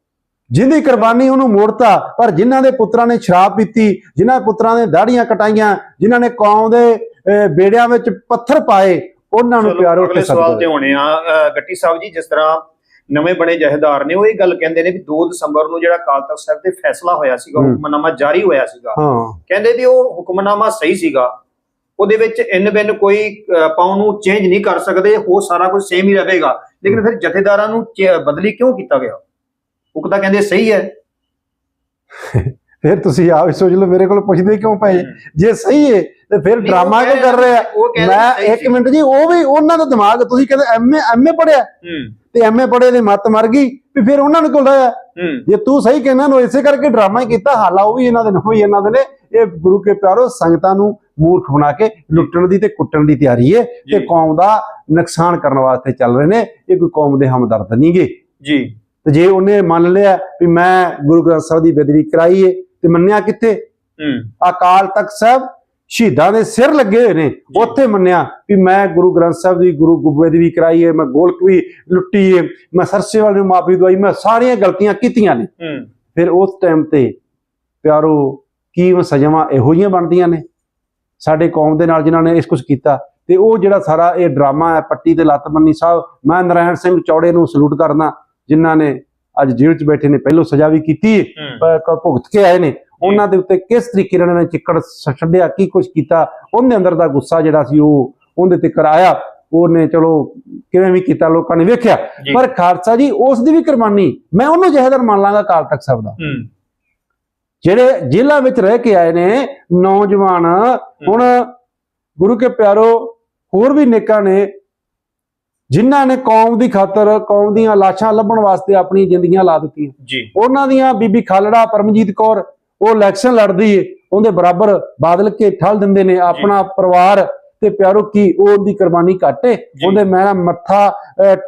ਜਿਹਦੀ ਕੁਰਬਾਨੀ ਉਹਨੂੰ ਮੋੜਤਾ ਪਰ ਜਿਨ੍ਹਾਂ ਦੇ ਪੁੱਤਰਾਂ ਨੇ ਸ਼ਰਾਬ ਪੀਤੀ ਜਿਨ੍ਹਾਂ ਦੇ ਪੁੱਤਰਾਂ ਨੇ ਦਾੜੀਆਂ ਕਟਾਈਆਂ ਜਿਨ੍ਹਾਂ ਨੇ ਕੌਮ ਦੇ ਬੇੜਿਆਂ ਵਿੱਚ ਪੱਥਰ ਪਾਏ ਉਹਨਾਂ ਨੂੰ ਪਿਆਰੋ ਉੱਥੇ ਸਵਾਲ ਤੇ ਹੋਣੇ ਆ ਗੱਟੀ ਸਾਹਿਬ ਜੀ ਜਿਸ ਤਰ੍ਹਾਂ ਨਵੇਂ ਬਣੇ ਜਹੇਦਾਰ ਨੇ ਉਹ ਇਹ ਗੱਲ ਕਹਿੰਦੇ ਨੇ ਵੀ 2 ਦਸੰਬਰ ਨੂੰ ਜਿਹੜਾ ਅਕਾਲ ਤਖਤ ਸਾਹਿਬ ਤੇ ਫੈਸਲਾ ਹੋਇਆ ਸੀਗਾ। ਹੁਕਮਨਾਮਾ ਜਾਰੀ ਹੋਇਆ ਸੀਗਾ ਕਹਿੰਦੇ ਵੀ ਉਹ ਹੁਕਮਨਾਮਾ ਸਹੀ ਸੀਗਾ। ਉਹਦੇ ਵਿੱਚ ਇਨ ਬਿਨ ਕੋਈ ਆਪਾਂ ਉਹਨੂੰ ਚੇਂਜ ਨਹੀਂ ਕਰ ਸਕਦੇ ਉਹ ਸਾਰਾ ਕੁਝ ਸੇਮ ਹੀ ਰਹੇਗਾ। ਲੇਕਿਨ ਫਿਰ ਜਥੇਦਾਰਾਂ ਨੂੰ ਬਦਲੀ ਕਿਉਂ ਕੀਤਾ ਗਿਆ? ਉਹ ਤਾਂ ਕਹਿੰਦੇ ਸਹੀ ਹੈ। ਫਿਰ ਤੁਸੀਂ ਆਪ ਸੋਚ ਲਓ ਮੇਰੇ ਕੋਲ ਪੁੱਛਦੇ ਕਿਉਂ ਪਏ ਜੇ ਸਹੀ ਹੈ ਤੇ ਫਿਰ ਨਹੀਂ, ਡਰਾਮਾ ਕਿਉਂ ਕਰ ਰਹੇ ਆ ਮੈਂ ਇੱਕ। ਮਿੰਟ ਜੀ ਉਹ ਵੀ ਉਹਨਾਂ ਦਾ ਦਿਮਾਗ ਤੁਸੀਂ ਕਹਿੰਦੇ ਐਮਏ ਐਮਏ ਪੜਿਆ ਤੇ ਐਮਏ ਪੜੇ ਦੀ ਮੱਤ ਮਰ ਗਈ ਵੀ ਫਿਰ ਉਹਨਾਂ ਨੂੰ ਕੋਲ ਰਿਹਾ ਹੂੰ। ਜੇ ਤੂੰ ਸਹੀ ਕਹਿਣਾ ਨੂੰ ਇਸੇ ਕਰਕੇ ਡਰਾਮਾ ਹੀ ਕੀਤਾ ਹਾਲਾ ਉਹ ਵੀ ਇਹਨਾਂ ਦੇ ਨੂੰ ਹੀ ਇਹਨਾਂ ਦੇ ਨੇ। ਇਹ ਗੁਰੂ ਕੇ ਪਿਆਰੋ ਸੰਗਤਾਂ ਨੂੰ ਮੂਰਖ ਬਣਾ ਕੇ ਲੁੱਟਣ ਦੀ ਤੇ ਕੁੱਟਣ ਦੀ ਤਿਆਰੀ ਹੈ ਤੇ। ਕੌਮ ਦਾ ਨੁਕਸਾਨ ਕਰਨ ਵਾਸਤੇ ਚੱਲ ਰਹੇ ਨੇ। ਇਹ ਕੋਈ ਕੌਮ ਦੇ ਹਮਦਰਦ ਨਹੀਂਗੇ। ਜੀ। ਤੇ ਜੇ ਉਹਨੇ ਮੰਨ ਲਿਆ ਵੀ ਮੈਂ ਗੁਰੂ ਗ੍ਰੰਥ ਸਾਹਿਬ ਦੀ ਬੇਦਬੀ ਕਰਾਈ ਏ ਤੇ ਮੰਨਿਆ ਕਿੱਥੇ? ਅਕਾਲ ਤਖਤ ਸਾਹਿਬ ਸ਼ਹੀਦਾਂ ਦੇ ਸਿਰ ਲੱਗੇ ਹੋਏ ਨੇ। ਉੱਥੇ ਮੰਨਿਆ ਵੀ ਮੈਂ ਗੁਰੂ ਗ੍ਰੰਥ ਸਾਹਿਬ ਦੀ ਗੁਰੂ ਗੁਬੇਦ ਵੀ ਕਰਾਈ ਏ ਮੈਂ ਗੋਲਕ ਵੀ ਲੁੱਟੀ ਏ ਮੈਂ ਸਰਸੇ ਵਾਲੇ ਨੂੰ ਮਾਫੀ ਦਵਾਈ ਮੈਂ ਸਾਰੀਆਂ ਗਲਤੀਆਂ ਕੀਤੀਆਂ ਨੇ। ਫਿਰ ਉਸ ਟਾਈਮ ਤੇ ਪਿਆਰੋ ਕੀ ਸਜ਼ਾਵਾਂ ਇਹੋ ਜਿਹੀਆਂ ਬਣਦੀਆਂ ਨੇ? ਸਾਡੇ ਕੌਮ ਦੇ ਨਾਲ ਜਿਨ੍ਹਾਂ ਨੇ ਇਸ ਕੁਝ ਕੀਤਾ ਤੇ ਉਹ ਜਿਹੜਾ ਸਾਰਾ ਇਹ ਡਰਾਮਾ ਹੈ ਪੱਟੀ ਤੇ ਲੱਤ ਬੰਨੀ ਸਾਹਿਬ ਮੈਂ ਨਰਾਇਣ ਸਿੰਘ ਚੌੜੇ ਨੂੰ ਸਲੂਟ ਕਰਦਾ ਜਿਨ੍ਹਾਂ ਨੇ ਅੱਜ ਜੇਲ੍ਹ 'ਚ ਬੈਠੇ ਨੇ ਪਹਿਲੋਂ ਸਜ਼ਾ ਵੀ ਕੀਤੀ ਭੁਗਤ ਕੇ ਆਏ ਨੇ। ਉਹਨਾਂ ਦੇ ਉੱਤੇ ਕਿਸ ਤਰੀਕੇ ਨਾਲ ਇਹਨਾਂ ਨੇ ਚਿੱਕੜ ਛੱਡਿਆ ਕੀ ਕੁਝ ਕੀਤਾ ਉਹਦੇ ਅੰਦਰ ਦਾ ਗੁੱਸਾ ਜਿਹੜਾ ਸੀ ਉਹ ਉਹਦੇ ਤੇ ਕਰਾਇਆ। ਉਹਨੇ ਚਲੋ ਕਿਵੇਂ ਵੀ ਕੀਤਾ ਲੋਕਾਂ ਨੇ ਵੇਖਿਆ। ਪਰ ਖਾਲਸਾ ਜੀ ਉਸ ਦੀ ਵੀ ਕੁਰਬਾਨੀ ਮੈਂ ਉਹਨੂੰ ਜਹਦਰ ਮੰਨ ਲਾਂਗਾ ਕਾਲ ਤੱਕ ਸਭ ਦਾ। ਜਿਹੜੇ ਜੇਲ੍ਹਾਂ ਵਿੱਚ ਰਹਿ ਕੇ ਆਏ ਨੇ ਨੌਜਵਾਨ ਹੁਣ ਗੁਰੂ ਕੇ ਪਿਆਰੋ ਹੋਰ ਵੀ ਨੇਕਾਂ ਨੇ ਜਿਨ੍ਹਾਂ ਨੇ ਕੌਮ ਦੀ ਖਾਤਰ ਕੌਮ ਦੀਆਂ ਲਾਸ਼ਾਂ ਲੱਭਣ ਵਾਸਤੇ ਆਪਣੀ ਜ਼ਿੰਦਗੀਆਂ ਲਾ ਦਿੱਤੀਆਂ। ਜੀ। ਉਹਨਾਂ ਦੀਆਂ ਬੀਬੀ ਖਾਲੜਾ ਪਰਮਜੀਤ ਕੌਰ ਉਹ ਇਲੈਕਸ਼ਨ ਲੜਦੀ ਏ ਉਹਦੇ ਬਰਾਬਰ ਬਾਦਲ ਕੇ ਠੱਲ ਦਿੰਦੇ ਨੇ ਆਪਣਾ ਪਰਿਵਾਰ ਤੇ ਪਿਆਰੋ ਕੀ ਉਹ ਉਹਦੀ ਕੁਰਬਾਨੀ ਘੱਟ ਉਹਦੇ ਮੈਂ ਮੱਥਾ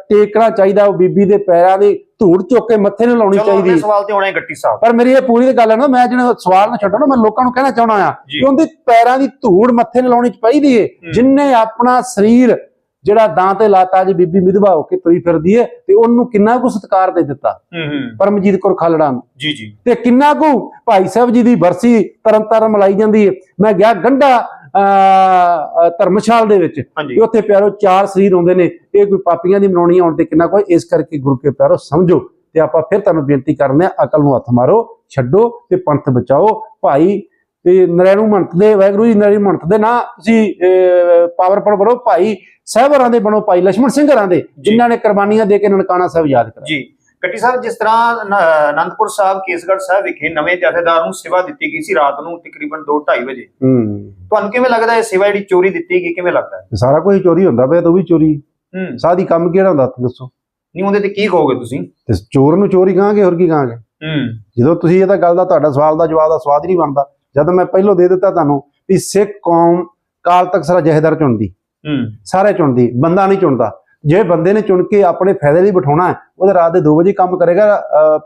ਟੇਕਣਾ ਚਾਹੀਦਾ ਉਹ ਬੀਬੀ ਦੇ ਪੈਰਾਂ ਦੀ ਧੂੜ ਚੁੱਕ ਕੇ ਮੱਥੇ ਨੂੰ ਲਾਉਣੀ ਚਲੋ ਚਾਹੀਦੀ। ਅਗਲੇ ਸਵਾਲ ਤੇ ਹੋਣੇ ਗੱਟੀ ਸਾਹਿਬ। ਪਰ ਮੇਰੀ ਇਹ ਪੂਰੀ ਤੇ ਗੱਲ ਹੈ ਨਾ ਮੈਂ ਜਿਹੜਾ ਸਵਾਲ ਨਾ ਛੱਡਣਾ ਮੈਂ ਲੋਕਾਂ ਨੂੰ ਕਹਿਣਾ ਚਾਹਣਾ ਆ। ਕਿ ਉਹਦੇ ਪੈਰਾਂ ਦੀ ਧੂੜ ਮੱਥੇ ਨੂੰ ਲਾਉਣੀ ਚਾਹੀਦੀ ਏ। ਜਿਨਨੇ ਆਪਣਾ ਸਰੀਰ ਜਿਹੜਾ ਦਾਂ ਤੇ ਲਾਤਾ ਜੀ ਬੀਬੀ ਵਿਧਵਾ ਹੋ ਕੇ ਤੁਰੀ ਫਿਰਦੀ ਏ ਤੇ ਉਹਨੂੰ ਕਿੰਨਾ ਕੁ ਸਤਿਕਾਰ ਦੇ ਦਿੱਤਾ? ਪਰਮਜੀਤ ਕੌਰ ਖਾਲੜਾ ਨੂੰ। ਜੀ ਜੀ। ਤੇ ਕਿੰਨਾ ਕੁ ਭਾਈ ਸਾਹਿਬ ਜੀ ਦੀ ਬਰਸੀ ਤਰਨ ਤਾਰਨ ਮਲਾਈ ਜਾਂਦੀ ਏ। ਮੈਂ ਗਿਆ ਗੰਡਾ ਧਰਮਸ਼ਾਲ ਦੇ ਵਿੱਚ। ਉੱਥੇ ਪਿਆਰੋ ਚਾਰ ਸਰੀਰ ਹੁੰਦੇ ਨੇ। ਇਹ ਕੋਈ ਪਾਪੀਆਂ ਦੀ ਮਨਾਉਣੀ ਆਉਣ ਤੇ ਕਿੰਨਾ ਕੋਈ ਇਸ ਕਰਕੇ ਗੁਰੂ ਕੇ ਪਿਆਰੋ ਸਮਝੋ। ਤੇ ਆਪਾਂ ਫਿਰ ਤੁਹਾਨੂੰ ਬੇਨਤੀ ਕਰਨੇ ਆ ਅਕਲ ਨੂੰ ਹੱਥ ਮਾਰੋ ਛੱਡੋ ਤੇ ਪੰਥ ਬਚਾਓ। ਭਾਈ ਤੇ ਨਰੈਣੂ ਮੰਤ ਦੇ ਵਾਹਿਗੁਰੂ ਜੀ ਨਰੈਣੂ ਮੰਤ ਦੇ ਨਾ ਤੁਸੀਂ ਪਾਵਰਫੁਲ ਬਣੋ ਭਾਈ ਸਹਿਬਰਾਂ ਦੇ ਬਣੋ ਭਾਈ ਲక్ష్మణ ਸਿੰਘ ਦੇ ਜਿਨ੍ਹਾਂ ਨੇ ਕੁਰਬਾਨੀਆਂ ਦੇ ਕੇ ਨਨਕਾਣਾ ਸਾਹਿਬ ਯਾਦ ਕਰਾਇਆ। ਜੀ। ਕੱਟੀ ਸਾਹਿਬ ਜਿਸ ਤਰ੍ਹਾਂ ਅਨੰਦਪੁਰ ਸਾਹਿਬ ਕੇਸਗੜ੍ਹ ਸਾਹਿਬ ਵਿਖੇ ਨਵੇਂ ਜਥੇਦਾਰ ਨੂੰ ਸੇਵਾ ਦਿੱਤੀ ਗਈ ਸੀ ਰਾਤ ਨੂੰ ਤਕਰੀਬਨ 2:30 ਵਜੇ। ਹੂੰ। ਤੁਹਾਨੂੰ ਕਿਵੇਂ ਲੱਗਦਾ ਇਹ ਸੇਵਾ ਜਿਹੜੀ ਚੋਰੀ ਦਿੱਤੀ ਗਈ ਕਿਵੇਂ ਲੱਗਦਾ? ਸਾਰਾ ਕੁਝ ਚੋਰੀ ਹੁੰਦਾ ਪਿਆ ਤਾਂ ਵੀ ਚੋਰੀ। ਹੂੰ। ਸਾਦੀ ਕੰਮ ਕਿਹੜਾ ਹੁੰਦਾ ਦੱਸੋ। ਨਹੀਂ ਉਹਦੇ ਤੇ ਕੀ ਕਹੋਗੇ ਤੁਸੀਂ? ਤੇ ਚੋਰ ਨੂੰ ਚੋਰੀ ਕਹਾਂਗੇ ਹੋਰ ਕੀ ਕਹਾਂਗੇ? ਹੂੰ। ਜਦੋਂ ਤੁਸੀਂ ਇਹਦਾ ਗੱਲ ਦਾ ਤੁਹਾਡਾ ਸਵਾਲ ਦਾ ਜਵਾਬ ਦਾ ਸਵਾਦ ਨਹੀਂ ਬਣਦਾ। ਜਦੋਂ ਮੈਂ ਪਹਿਲੋਂ ਦੇ ਦਿੱਤਾ ਤੁਹਾਨੂੰ ਵੀ ਸਿੱਖ ਕੌਮ ਕਾਲ ਤੱਕ ਸਾਰਾ ਜਹੇਦਾਰ ਚੁਣਦੀ ਹੂੰ। ਸਾਰੇ ਚੁਣਦੀ ਬੰਦਾ ਨਹੀਂ ਚੁਣਦਾ। ਜੇ ਬੰਦੇ ਨੇ ਚੁਣ ਕੇ ਆਪਣੇ ਫਾਇਦੇ ਲਈ ਬਿਠਾਉਣਾ ਉਹਦੇ ਰਾਤ ਦੇ 2 ਵਜੇ ਕੰਮ ਕਰੇਗਾ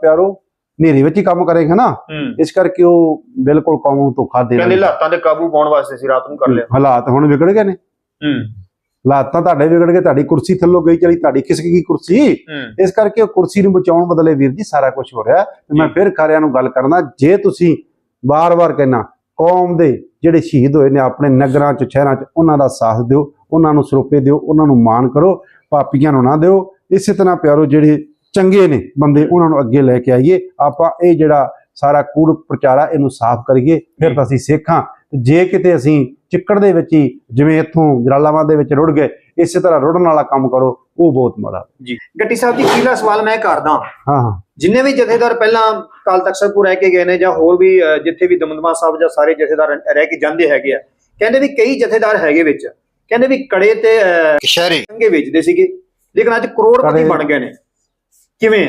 ਪਿਆਰੋ ਹਨੇਰੇ ਵਿੱਚ ਹੀ ਕੰਮ ਕਰੇਗਾ ਨਾ। ਇਸ ਕਰਕੇ ਉਹ ਬਿਲਕੁਲ ਕੌਮ ਨੂੰ ਧੋਖਾ ਦੇ ਕਹਿੰਦੇ ਹਾਲਾਤਾਂ ਤੇ ਕਾਬੂ ਪਾਉਣ ਵਾਸਤੇ ਸੀ ਰਾਤ ਨੂੰ ਕਰ ਲਿਆ। ਹਾਲਾਤ ਹੁਣ ਵਿਗੜ ਗਏ ਨੇ। ਹੂੰ। ਹਾਲਾਤ ਤੁਹਾਡੇ ਵਿਗੜ ਗਏ ਤੁਹਾਡੀ ਕੁਰਸੀ ਥੱਲੋਂ ਗਈ ਚਲੀ ਤੁਹਾਡੀ ਖਿਸਕ ਗਈ ਕੁਰਸੀ? ਇਸ ਕਰਕੇ ਉਹ ਕੁਰਸੀ ਨੂੰ ਬਚਾਉਣ ਬਦਲੇ ਵੀਰ ਜੀ ਸਾਰਾ ਕੁਝ ਹੋ ਰਿਹਾ ਤੇ ਮੈਂ। ਫਿਰ ਖਾਰਿਆਂ ਨੂੰ ਗੱਲ ਕਰਨਾ ਜੇ ਤੁਸੀਂ ਵਾਰ ਵਾਰ ਕਹਿਣਾ ਕੌਮ ਦੇ ਜਿਹੜੇ ਸ਼ਹੀਦ ਹੋਏ ਨੇ ਆਪਣੇ ਨਗਰਾਂ 'ਚ, ਸ਼ਹਿਰਾਂ 'ਚ, ਉਹਨਾਂ ਦਾ ਸਾਥ ਦਿਓ, ਉਹਨਾਂ ਨੂੰ ਸਰੋਪੇ ਦਿਓ, ਉਹਨਾਂ ਨੂੰ ਮਾਣ ਕਰੋ, ਪਾਪੀਆਂ ਨੂੰ ਨਾ ਦਿਓ। ਇਸੇ ਤਰ੍ਹਾਂ ਪਿਆਰੋ, ਜਿਹੜੇ ਚੰਗੇ ਨੇ ਬੰਦੇ, ਉਹਨਾਂ ਨੂੰ ਅੱਗੇ ਲੈ ਕੇ ਆਈਏ। ਆਪਾਂ ਇਹ ਜਿਹੜਾ ਸਾਰਾ ਕੂੜ ਪ੍ਰਚਾਰਾ ਇਹਨੂੰ ਸਾਫ਼ ਕਰੀਏ। ਫਿਰ ਤਾਂ ਅਸੀਂ ਸਿੱਖਾਂ ਜੇ ਕਿਤੇ ਅਸੀਂ ਚਿੱਕੜ ਦੇ ਵਿੱਚ ਹੀ ਜਿਵੇਂ ਇੱਥੋਂ ਜਲਾਲਾਬਾਦ ਦੇ ਵਿੱਚ ਰੁੜ ਗਏ ਇਸੇ ਤਰ੍ਹਾਂ ਰੁੜਨ ਵਾਲਾ ਕੰਮ ਕਰੋ ਉਹ ਬਹੁਤ ਮਾੜਾ। ਜੀ। ਗੱਟੀ ਸਾਹਿਬ ਜੀ ਕਿਹਦਾ ਸਵਾਲ ਮੈਂ ਕਰਦਾ? ਹਾਂ ਹਾਂ। ਜਿੰਨੇ ਵੀ ਜਥੇਦਾਰ ਪਹਿਲਾਂ ਕਾਲ ਤਖਤ ਸਾਹਿਬ ਤੋਂ ਰਹਿ ਕੇ ਗਏ ਨੇ ਜਾਂ ਹੋਰ ਵੀ ਜਿੱਥੇ ਵੀ ਦਮਦਮਾ ਸਾਹਿਬ ਜਾਂ ਸਾਰੇ ਜਥੇਦਾਰ ਰਹਿ ਕੇ ਜਾਂਦੇ ਹੈਗੇ ਆ ਕਹਿੰਦੇ ਵੀ ਕਈ ਜਥੇਦਾਰ ਹੈਗੇ ਵਿੱਚ ਕਹਿੰਦੇ ਵੀ ਕੜੇ ਤੇ ਸ਼ਹਿਰੀ ਚੰਗੇ ਵੇਚਦੇ ਸੀਗੇ ਲੇਕਿਨ ਅੱਜ ਕਰੋੜਪਤੀ ਬਣ ਗਏ ਨੇ। ਕਿਵੇਂ?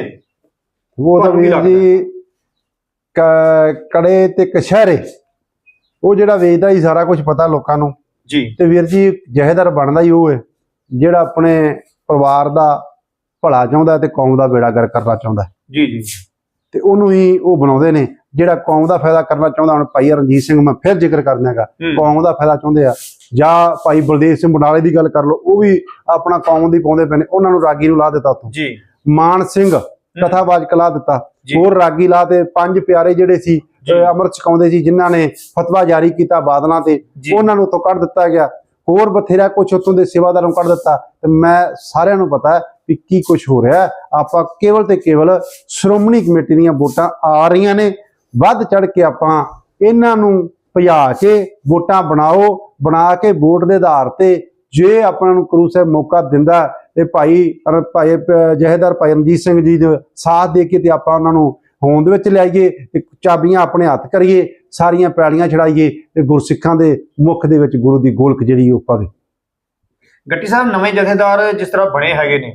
ਉਹ ਤਾਂ ਵੀਰ ਜੀ ਕੜੇ ਤੇ ਕਸ਼ਹਿਰੇ ਉਹ ਜਿਹੜਾ ਵੇਚਦਾ ਹੀ ਸਾਰਾ ਕੁਝ ਪਤਾ ਲੋਕਾਂ ਨੂੰ। ਜੀ। ਤੇ ਵੀਰ ਜੀ ਜਹੇਦਾਰ ਬਣਦਾ ਹੀ ਉਹ ਹੈ ਜਿਹੜਾ ਆਪਣੇ ਪਰਿਵਾਰ ਦਾ ਭਲਾ ਚਾਹੁੰਦਾ ਤੇ ਕੌਮ ਦਾ ਬੇੜਾ ਗਰ ਕਰਨਾ ਚਾਹੁੰਦਾ। ਜੀ ਜੀ। ਤੇ ਉਹਨੂੰ ਹੀ ਉਹ ਬਣਾਉਂਦੇ ਨੇ। ਜਿਹੜਾ ਕੌਮ ਦਾ ਫਾਇਦਾ ਕਰਨਾ ਚਾਹੁੰਦਾ ਹੁਣ ਭਾਈ ਰਣਜੀਤ ਸਿੰਘ ਮੈਂ ਫਿਰ ਜ਼ਿਕਰ ਕਰਨਾਗਾ। ਕੌਮ ਦਾ ਫਾਇਦਾ ਚਾਹੁੰਦੇ ਆ। ਜਾਂ ਭਾਈ ਬਲਦੇਵ ਸਿੰਘ ਬਨਾਲੇ ਦੀ ਗੱਲ ਕਰ ਲਓ ਉਹ ਵੀ ਆਪਣਾ ਕੌਮ ਦੀ ਪਾਉਂਦੇ ਨੇ ਉਹਨਾਂ ਨੂੰ ਰਾਗੀ ਨੂੰ ਲਾ ਦਿੱਤਾ ਉੱਥੋਂ। ਜੀ। ਮਾਨ ਸਿੰਘ ਕਥਾਵਾਚਕ ਲਾ ਦਿੱਤਾ। ਹੋਰ ਰਾਗੀ ਲਾ ਤੇ ਪੰਜ ਪਿਆਰੇ ਜਿਹੜੇ ਸੀ ਅੰਮ੍ਰਿਤ ਛਕਾਉਂਦੇ ਸੀ ਜਿਨ੍ਹਾਂ ਨੇ ਫਤਵਾ ਜਾਰੀ ਕੀਤਾ ਬਾਦਲਾਂ ਤੇ। ਉਹਨਾਂ ਨੂੰ ਤੋਂ ਕੱਢ ਦਿੱਤਾ ਗਿਆ ਹੋਰ ਬਥੇਰਾ ਕੁਝ ਉੱਥੋਂ ਦੇ ਸੇਵਾਦਾਰਾਂ ਨੂੰ ਕੱਢ ਦਿੱਤਾ ਤੇ ਮੈਂ ਸਾਰਿਆਂ ਨੂੰ ਪਤਾ ਹੈ ਵੀ ਕੀ ਕੁਝ ਹੋ ਰਿਹਾ। ਆਪਾਂ ਕੇਵਲ ਤੇ ਕੇਵਲ ਸ਼੍ਰੋਮਣੀ ਕਮੇਟੀ ਦੀਆਂ ਵੋਟਾਂ ਆ ਰਹੀਆਂ ਨੇ ਵੱਧ ਚੜ ਕੇ ਆਪਾਂ ਇਹਨਾਂ ਨੂੰ ਭਜਾ ਕੇ ਵੋਟਾਂ ਬਣਾਓ ਬਣਾ ਕੇ ਵੋਟ ਦੇ ਆਧਾਰ ਤੇ ਜੇ ਆਪਾਂ ਨੂੰ ਗੁਰੂ ਸਾਹਿਬ ਮੌਕਾ ਦਿੰਦਾ ਤੇ ਭਾਈ ਭਾਈ ਜਹੇਦਾਰ ਭਾਈ ਰਣਜੀਤ ਸਿੰਘ ਜੀ ਦੇ ਸਾਥ ਦੇ ਕੇ ਤੇ ਆਪਾਂ ਉਹਨਾਂ ਨੂੰ ਹੋਂਦ ਵਿੱਚ ਲਿਆਈਏ ਤੇ ਚਾਬੀਆਂ ਆਪਣੇ ਹੱਥ ਕਰੀਏ ਸਾਰੀਆਂ ਪੈਲੀਆਂ ਛੜਾਈਏ ਤੇ ਗੁਰਸਿੱਖਾਂ ਦੇ ਮੁਖ ਦੇ ਵਿੱਚ ਗੁਰੂ ਦੀ ਗੋਲਕ ਜਿਹੜੀ ਉਹ ਪਾਵੇ। ਗੱਟੀ ਸਾਹਿਬ ਨਵੇਂ ਜਥੇਦਾਰ ਜਿਸ ਤਰ੍ਹਾਂ ਬਣੇ ਹੈਗੇ ਨੇ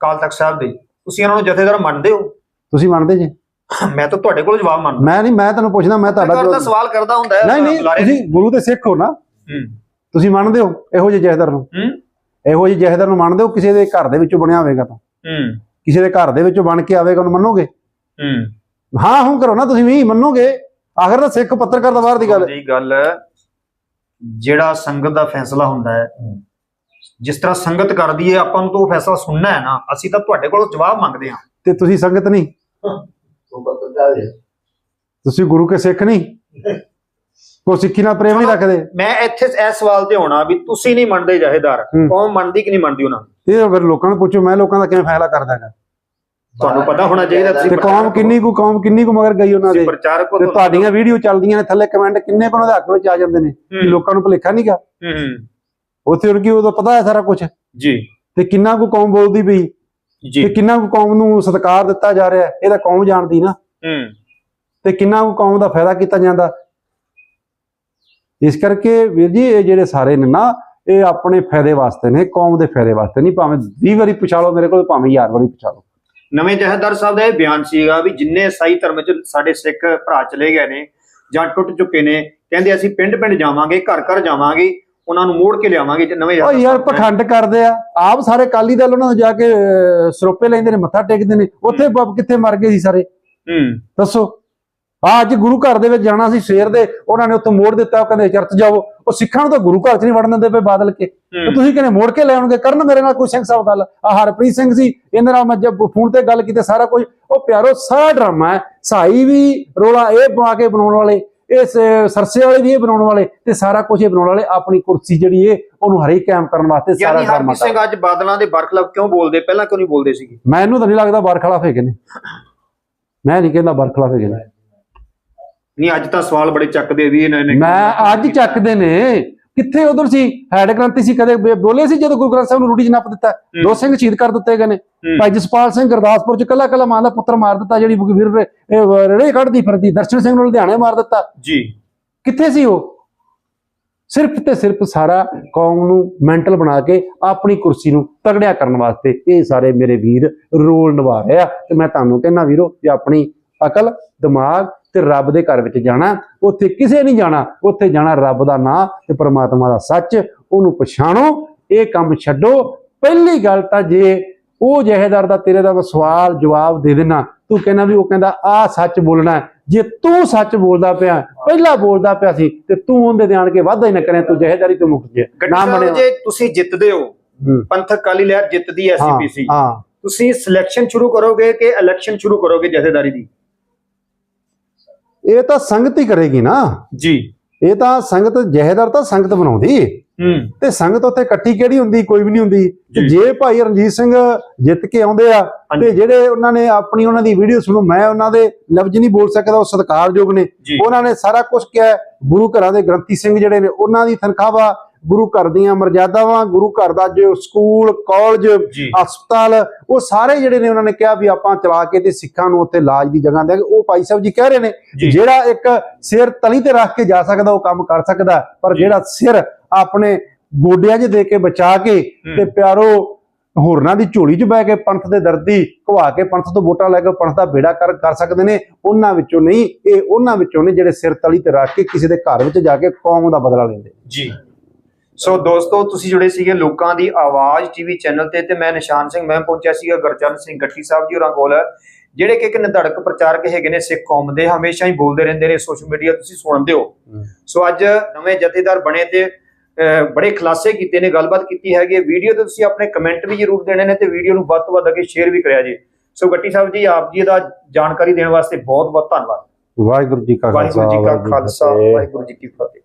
ਕਾਲ ਤਖਤ ਸਾਹਿਬ ਦੇ ਤੁਸੀਂ ਇਹਨਾਂ ਨੂੰ ਜਥੇਦਾਰ ਮੰਨਦੇ ਹੋ? ਤੁਸੀਂ ਮੰਨਦੇ ਜੀ? ਮੈਂ ਤਾਂ ਤੁਹਾਡੇ ਕੋਲ ਜਵਾਬ ਮੰਨਦਾ। ਮੈਂ ਨਹੀਂ ਮੈਂ ਤੁਹਾਨੂੰ ਪੁੱਛਣਾ ਮੈਂ ਤੁਹਾਡਾ ਜਵਾਬ- ਸਵਾਲ ਕਰਦਾ ਹੁੰਦਾ ਨਹੀਂ ਨਹੀਂ ਤੁਸੀਂ ਗੁਰੂ ਦੇ ਸਿੱਖ ਹੋ ਨਾ। ਤੁਸੀਂ ਮੰਨਦੇ ਹੋ ਇਹੋ ਜਿਹੇ ਜਹੇਦਾਰ ਨੂੰ? ਹੂੰ। ਇਹੋ ਜਿਹੇ ਜਹੇਦਾਰ ਨੂੰ ਮੰਨਦੇ ਹੋ ਕਿਸੇ ਦੇ ਘਰ ਦੇ ਵਿੱਚੋਂ ਬਣਿਆ ਹੋਵੇਗਾ ਤਾਂ? ਹੂੰ। ਕਿਸੇ ਦੇ ਘਰ ਦੇ ਵਿੱਚੋਂ ਬਣ ਕੇ ਆਵੇਗਾ ਉਹਨੂੰ ਮੰਨੋਗੇ? ਹੂੰ। ਹਾਂ ਹੂੰ ਕਰੋ ਨਾ ਤੁਸੀਂ ਵੀ ਮੰਨੋਗੇ। ਆਖਰ ਤਾਂ ਸਿੱਖ ਪੱਤਰਕਾਰ ਦਾ ਬਾਹਰ ਦੀ ਗੱਲ ਹੈ। ਦੀ ਗੱਲ ਜਿਹੜਾ ਸੰਗਤ ਦਾ ਫੈਸਲਾ ਹੁੰਦਾ ਹੈ ਜਿਸ ਤਰ੍ਹਾਂ ਸੰਗਤ ਕਰਦੀ ਹੈ ਆਪਾਂ ਨੂੰ ਤਾਂ ਉਹ ਫੈਸਲਾ ਸੁਣਨਾ ਹੈ ਨਾ। ਅਸੀਂ ਤਾਂ ਤੁਹਾਡੇ ਕੋਲੋਂ ਜਵਾਬ ਮੰਗਦੇ ਹਾਂ। ਤੇ ਤੁਸੀਂ ਸੰਗਤ ਨਹੀਂ? ਤੁਸੀਂ ਗੁਰੂ ਕੇ ਸਿੱਖ ਨਹੀਂ? ਕੋ ਸਿੱਖੀ ਨਾਲ ਪ੍ਰੇਮ ਨਹੀਂ ਰੱਖਦੇ। ਮੈਂ ਇੱਥੇ ਇਸ ਸਵਾਲ ਤੇ ਹੋਣਾ ਵੀ ਤੁਸੀਂ ਨਹੀਂ ਮੰਨਦੇ ਜਹੇਦਾਰ। ਹੂੰ। ਕੌਮ ਮੰਨਦੀ ਕਿ ਨਹੀਂ ਮੰਨਦੀ ਉਹਨਾਂ ਨੂੰ? ਇਹ ਫਿਰ ਲੋਕਾਂ ਨੂੰ ਪੁੱਛੋ ਮੈਂ ਲੋਕਾਂ ਦਾ ਕਿਵੇਂ ਫੈਸਲਾ ਕਰਦਾਗਾ ਤੁਹਾਨੂੰ ਪਤਾ ਹੋਣਾ ਚਾਹੀਦਾ ਤੁਸੀਂ ਤੇ ਕੌਮ ਕਿੰਨੀ ਕੁ ਕੌਮ ਕਿੰਨੀ ਕੁ ਮਗਰ ਗਈ ਉਹਨਾਂ ਦੇ। ਪ੍ਰਚਾਰਕ ਹੋ ਤੇ ਤੁਹਾਡੀਆਂ ਵੀਡੀਓ ਚੱਲਦੀਆਂ ਨੇ ਥੱਲੇ ਕਮੈਂਟ ਕਿੰਨੇ ਕੁ ਉਹਨਾਂ ਦੇ ਹੱਕ ਵਿੱਚ ਆ ਜਾਂਦੇ ਨੇ ਕਿ ਹੂੰ। ਲੋਕਾਂ ਨੂੰ ਭੁਲੇਖਾ ਨਹੀਂਗਾ ਹੂੰ ਹੂੰ। ਉੱਥੇ ਉਹਨਾਂ ਕੀ ਉਦੋਂ ਪਤਾ ਹੈ ਸਾਰਾ ਕੁਝ ਜੀ। ਤੇ ਕਿੰਨਾ ਕੁ ਕੌਮ ਬੋਲਦੀ ਪਈ? ਤੇ ਜੀ ਕਿੰਨਾ ਕੁ ਕੌਮ ਨੂੰ ਸਤਿਕਾਰ ਦਿੱਤਾ ਜਾ ਰਿਹਾ? ਹੈ, ਇਹ ਤਾਂ ਕੌਮ ਜਾਣਦੀ ਨਾ। ਹੂੰ। ਤੇ ਕਿੰਨਾ ਕੁ ਕੌਮ ਦਾ ਫਾਇਦਾ ਕੀਤਾ ਜਾਂਦਾ? ਇਸ ਕਰਕੇ ਵੀਰ ਜੀ ਇਹ ਜਿਹੜੇ ਸਾਰੇ ਨੇ ਨਾ ਇਹ ਆਪਣੇ ਫਾਇਦੇ ਵਾਸਤੇ ਨੇ ਕੌਮ ਦੇ ਫਾਇਦੇ ਵਾਸਤੇ ਨਹੀਂ ਭਾਵੇਂ 20 ਵਾਰੀ ਪੁੱਛਾ ਲਓ ਮੇਰੇ ਕੋਲ ਭਾਵੇਂ 1000 ਵਾਰੀ ਪੁੱਛਾ ਲਓ। ਨਵੇਂ ਜਹੇਦਾਰ ਸਾਹਿਬ ਦਾ ਇਹ ਬਿਆਨ ਸੀਗਾ ਵੀ ਜਿੰਨੇ ਸਾਈ ਧਰਮ ਚ ਸਾਡੇ ਸਿੱਖ ਭਰਾ ਚਲੇ ਗਏ ਨੇ ਜਾਂ ਟੁੱਟ ਚੁੱਕੇ ਨੇ ਕਹਿੰਦੇ ਅਸੀਂ ਪਿੰਡ ਪਿੰਡ ਜਾਵਾਂਗੇ ਘਰ ਘਰ ਜਾਵਾਂਗੇ ਉਹਨਾਂ ਨੂੰ ਮੋੜ ਕੇ ਲਿਆਵਾਂਗੇ ਜੇ ਨਵੇਂ ਯਾਰ ਨੇ- ਪਖੰਡ ਕਰਦੇ ਆ। ਆਪ ਸਾਰੇ ਕਾਲੀ ਦਲ ਉਹਨਾਂ ਨੂੰ ਜਾ ਕੇ ਸਰੋਪੇ ਲੈਂਦੇ ਨੇ ਮੱਥਾ ਟੇਕਦੇ ਨੇ। ਉੱਥੇ ਬੱਬ ਕਿੱਥੇ ਮਰ ਗਏ ਸੀ ਸਾਰੇ? ਹੂੰ। ਦੱਸੋ। ਆ ਅੱਜ ਗੁਰੂ ਘਰ ਦੇ ਵਿੱਚ ਜਾਣਾ ਸੀ ਸਵੇਰ ਦੇ ਉਹਨਾਂ ਨੇ ਉੱਥੇ ਮੋੜ ਦਿੱਤਾ ਉਹ ਕਹਿੰਦੇ ਚਰਚ ਜਾਓ ਉਹ ਸਿੱਖਾਂ ਨੂੰ ਤਾਂ ਗੁਰੂ ਘਰ 'ਚ ਨਹੀਂ ਵੜਨ ਦਿੰਦੇ ਪਏ ਬਾਦਲ ਕੇ। ਤੇ ਤੁਸੀਂ ਕਹਿੰਦੇ ਮੋੜ ਕੇ ਲੈ ਆਉਣਗੇ ਕਰਨ ਮੇਰੇ ਨਾਲ ਕੋਈ ਸਿੰਘ ਸਾਹਿਬ ਗੱਲ? ਆ ਹਰਪ੍ਰੀਤ ਸਿੰਘ ਸੀ ਇਹਨਾਂ ਨਾਲ ਮੈਂ ਜਦ ਫੋਨ ਤੇ ਗੱਲ ਕੀਤੀ ਸਾਰਾ ਕੁਝ। ਉਹ ਪਿਆਰੋ ਸਾਰਾ ਡਰਾਮਾ ਹੈ। ਸਾਈ ਵੀ ਰੋਲਾ ਇਹ ਬਣਾ ਕੇ ਬਣਾਉਣ ਵਾਲੇ ਇਸ ਸਰਸੇ ਵਾਲੇ ਵੀ ਇਹ ਬਣਾਉਣ ਵਾਲੇ ਤੇ ਸਾਰਾ ਕੁਝ ਇਹ ਬਣਾਉਣ ਵਾਲੇ ਆਪਣੀ ਕੁਰਸੀ ਜਿਹੜੀ ਇਹ ਉਹਨੂੰ ਹਰੇ ਕਾਇਮ ਕਰਨ ਵਾਸਤੇ ਸਾਰਾ ਡਰਾਮਾ ਹਰਪ੍ਰੀਤ ਸਿੰਘ ਅੱਜ ਬਾਦਲਾਂ ਦੇ ਬਰਖਲਾਫ ਕਿਉਂ ਬੋਲਦੇ? ਪਹਿਲਾਂ ਕਿਉਂ ਨਹੀਂ ਬੋਲਦੇ ਸੀਗੇ? ਮੈਨੂੰ ਤਾਂ ਨਹੀਂ ਲੱਗਦਾ ਬਰਖਲਾਫ ਹੈਗੇ ਨੇ। ਮੈਂ ਨਹੀਂ ਕਹਿੰਦਾ ਬਰਖਲਾਫ ਹੈਗੇ ਨੇ। ਨਹੀਂ ਅੱਜ ਤਾਂ ਸਵਾਲ ਬੜੇ ਚੱਕਦੇ ਵੀ ਇਹਨਾਂ ਨੇ ਮੈਂ ਅੱਜ ਚੱਕਦੇ ਨੇ। ਕਿੱਥੇ ਉਧਰ ਸੀ? ਹੈਡ ਕ੍ਰਾਂਤੀ ਸੀ ਕਦੇ ਬੋਲੇ ਸੀ ਜਦੋਂ ਗੁਰੂ ਗ੍ਰੰਥ ਸਾਹਿਬ ਨੂੰ ਰੂੜੀ ਚ ਨੱਪ ਦਿੱਤਾ? ਦੋ ਸਿੰਘ ਸ਼ਹੀਦ ਕਰ ਦਿੱਤੇ ਗਏ ਨੇ। ਭਾਈ ਜਸਪਾਲ ਸਿੰਘ ਗੁਰਦਾਸਪੁਰ ਚ ਕੱਲਾ ਕੱਲਾ ਮਾਂ ਦਾ ਪੁੱਤਰ ਮਾਰ ਦਿੱਤਾ ਜਿਹੜੀ ਵੀਰ ਰੜੇ ਕੱਢਦੀ ਫਿਰਦੀ ਦਰਸ਼ਨ ਸਿੰਘ ਨੂੰ ਲੁਧਿਆਣੇ ਮਾਰ ਦਿੱਤਾ। ਜੀ। ਕਿੱਥੇ ਸੀ ਉਹ? ਸਿਰਫ ਤੇ ਸਿਰਫ ਸਾਰਾ ਕੌਮ ਨੂੰ ਮੈਂਟਲ ਬਣਾ ਕੇ ਆਪਣੀ ਕੁਰਸੀ ਨੂੰ ਤਗੜਿਆ ਕਰਨ ਵਾਸਤੇ ਇਹ ਸਾਰੇ ਮੇਰੇ ਵੀਰ ਰੋਲ ਨਿਭਾ ਰਹੇ ਆ। ਤੇ ਮੈਂ ਤੁਹਾਨੂੰ ਕਹਿੰਦਾ ਵੀਰੋ ਕਿ ਆਪਣੀ ਅਕਲ ਦਿਮਾਗ ਤੇ ਰੱਬ ਦੇ ਘਰ ਵਿੱਚ ਜਾਣਾ ਉੱਥੇ ਕਿਸੇ ਨਹੀਂ ਜਾਣਾ ਉੱਥੇ ਜਾਣਾ ਰੱਬ ਦਾ ਨਾਂ ਤੇ ਪ੍ਰਮਾਤਮਾ ਦਾ ਸੱਚ ਉਹਨੂੰ ਪਛਾਣੋ ਇਹ ਕੰਮ ਛੱਡੋ। ਪਹਿਲੀ ਗੱਲ ਤਾਂ ਜੇ ਉਹ ਜਹੇਦਾਰ ਦਾ ਤੇਰੇ ਦਾ ਸਵਾਲ ਜਵਾਬ ਦੇ ਦੇਣਾ ਤੂੰ ਕਹਿੰਦਾ ਵੀ ਉਹ ਕਹਿੰਦਾ ਆ ਸੱਚ ਬੋਲਣਾ। ਜੇ ਤੂੰ ਸੱਚ ਬੋਲਦਾ ਪਿਆ ਪਹਿਲਾਂ ਬੋਲਦਾ ਪਿਆ ਸੀ ਤੇ ਤੂੰ ਉਹਦੇ ਆਣ ਕੇ ਵਾਧਾ ਹੀ ਨਾ ਕਰੇ ਤੂੰ ਜਹੇਦਾਰੀ ਤੋਂ ਮੁੱਕ ਜੇ। ਨਾ ਬਣਿਆ। ਜੇ ਤੁਸੀਂ ਜਿੱਤਦੇ ਹੋ ਪੰਥਕ ਕਾਲੀ ਲਹਿਰ ਜਿੱਤਦੀ ਐਸਪੀਸੀ ਹਾਂ ਤੁਸੀਂ ਸਿਲੈਕਸ਼ਨ ਸ਼ੁਰੂ ਕਰੋਗੇ ਕਿ ਇਲੈਕਸ਼ਨ ਸ਼ੁਰੂ ਕਰੋਗੇ ਜਥੇਦਾਰੀ ਦੀ? ਇਹ ਤਾਂ ਸੰਗਤ ਹੀ ਕਰੇਗੀ ਨਾ। ਜੀ। ਇਹ ਤਾਂ ਸੰਗਤ ਜਹੇਦਾਰ ਤਾਂ ਸੰਗਤ ਬਣਾਉਂਦੀ। ਹੂੰ। ਤੇ ਸੰਗਤ ਉੱਥੇ ਇਕੱਠੀ ਕਿਹੜੀ ਹੁੰਦੀ ਕੋਈ ਵੀ ਨਹੀਂ ਹੁੰਦੀ। ਤੇ ਜੀ। ਭਾਈ ਰਣਜੀਤ ਸਿੰਘ ਜਿੱਤ ਕੇ ਆਉਂਦੇ ਆ। ਤੇ ਜਿਹੜੇ ਉਹਨਾਂ ਨੇ ਆਪਣੀ ਉਹਨਾਂ ਦੀ ਵੀਡੀਓ ਸੁਣੋ ਮੈਂ ਉਹਨਾਂ ਦੇ ਲਫ਼ਜ਼ ਨਹੀਂ ਬੋਲ ਸਕਦਾ ਉਹ ਸਤਿਕਾਰਯੋਗ ਨੇ। ਉਹਨਾਂ ਨੇ ਸਾਰਾ ਕੁਝ ਕਿਹਾ। ਗੁਰੂ ਘਰਾਂ ਦੇ ਗ੍ਰੰਥੀ ਸਿੰਘ ਜਿਹੜੇ ਨੇ ਉਹਨਾਂ ਦੀ ਤਨਖਾਹਾਂ ਗੁਰੂ ਘਰ ਦੀਆਂ ਮਰਜ਼ਾਦਾਵਾਂ ਗੁਰੂ ਘਰ ਦਾ ਜੋ ਸਕੂਲ ਕਾਲਜ ਹਸਪਤਾਲ ਉਹ ਸਾਰੇ ਜਿਹੜੇ ਨੇ ਉਹਨਾਂ ਨੇ ਕਿਹਾ ਵੀ ਆਪਾਂ ਚਲਾ ਕੇ ਤੇ ਸਿੱਖਾਂ ਨੂੰ ਉੱਥੇ ਇਲਾਜ ਦੀ ਜਗ੍ਹਾ ਦੇਾਂਗੇ ਉਹ ਭਾਈ ਸਾਹਿਬ ਜੀ ਕਹਿ ਰਹੇ ਨੇ। ਜਿਹੜਾ ਇੱਕ ਸਿਰ ਤਲੀ ਤੇ ਰੱਖ ਕੇ ਜਾ ਸਕਦਾ ਉਹ ਕੰਮ ਕਰ ਸਕਦਾ ਪਰ ਜਿਹੜਾ ਸਿਰ ਆਪਣੇ ਗੋਡਿਆਂ 'ਚ ਦੇ ਕੇ ਬਚਾ ਕੇ ਤੇ ਪਿਆਰੋ ਹੋਰਨਾਂ ਦੀ ਝੋਲੀ 'ਚ ਬਹਿ ਕੇ ਪੰਥ ਦੇ ਦਰਦੀ ਘਵਾ ਕੇ ਪੰਥ ਤੋਂ ਵੋਟਾਂ ਲੈ ਕੇ ਪੰਥ ਦਾ ਬੇੜਾ ਕਰ ਕਰ ਸਕਦੇ ਨੇ ਉਹਨਾਂ ਵਿੱਚੋਂ ਨਹੀਂ ਇਹ ਉਹਨਾਂ ਵਿੱਚੋਂ ਨੇ ਜਿਹੜੇ ਸਿਰ ਤਲੀ ਤੇ ਰੱਖ ਕੇ ਕਿਸੇ ਦੇ ਘਰ ਵਿੱਚ ਜਾ ਕੇ ਕੌਮ ਦਾ ਬਦਲਾ ਲੈਂਦੇ ਜੀ। ਸੋ ਦੋਸਤੋ ਤੁਸੀਂ ਜੁੜੇ ਸੀਗੇ ਲੋਕਾਂ ਦੀ ਆਵਾਜ਼ ਟੀਵੀ ਚੈਨਲ ਤੇ ਤੇ ਮੈਂ ਨਿਸ਼ਾਨ ਸਿੰਘ ਮੈਂ ਪਹੁੰਚਿਆ ਸੀਗਾ ਗੁਰਚਰਨ ਸਿੰਘ ਗੱਟੀ ਸਾਹਿਬ ਜੀ ਹੋਰਾਂ ਕੋਲ ਜਿਹੜੇ ਕਿ ਇੱਕ ਨਿਧੜਕ ਪ੍ਰਚਾਰਕ ਹੈਗੇ ਨੇ ਸਿੱਖ ਕੌਮ ਦੇ ਹਮੇਸ਼ਾ ਹੀ ਬੋਲਦੇ ਰਹਿੰਦੇ ਨੇ ਸੋਸ਼ਲ ਮੀਡੀਆ ਤੁਸੀਂ ਸੁਣਦੇ ਹੋ। ਸੋ ਅੱਜ ਨਵੇਂ ਜਥੇਦਾਰ ਬਣੇ ਤੇ ਬੜੇ ਖੁਲਾਸੇ ਕੀਤੇ ਨੇ ਗੱਲਬਾਤ ਕੀਤੀ ਹੈਗੀ ਵੀਡੀਓ ਤੇ ਤੁਸੀਂ ਆਪਣੇ ਕਮੈਂਟ ਵੀ ਜ਼ਰੂਰ ਦੇਣੇ ਨੇ ਤੇ ਵੀਡੀਓ ਨੂੰ ਵੱਧ ਤੋਂ ਵੱਧ ਅੱਗੇ ਸ਼ੇਅਰ ਵੀ ਕਰਿਆ ਜੀ। ਸੋ ਗੱਟੀ ਸਾਹਿਬ ਜੀ ਆਪ ਜੀ ਦਾ ਜਾਣਕਾਰੀ ਦੇਣ ਵਾਸਤੇ ਬਹੁਤ ਬਹੁਤ ਧੰਨਵਾਦ। ਵਾਹਿਗੁਰੂ ਜੀ ਕਾ ਵਾਹਿਗੁਰੂ ਜੀ ਕਾ ਵਾਹਿਗੁਰੂ ਖਾਲਸਾ। ਵਾਹਿਗੁਰੂ ਜੀ ਕੀ ਫਤਿਹ।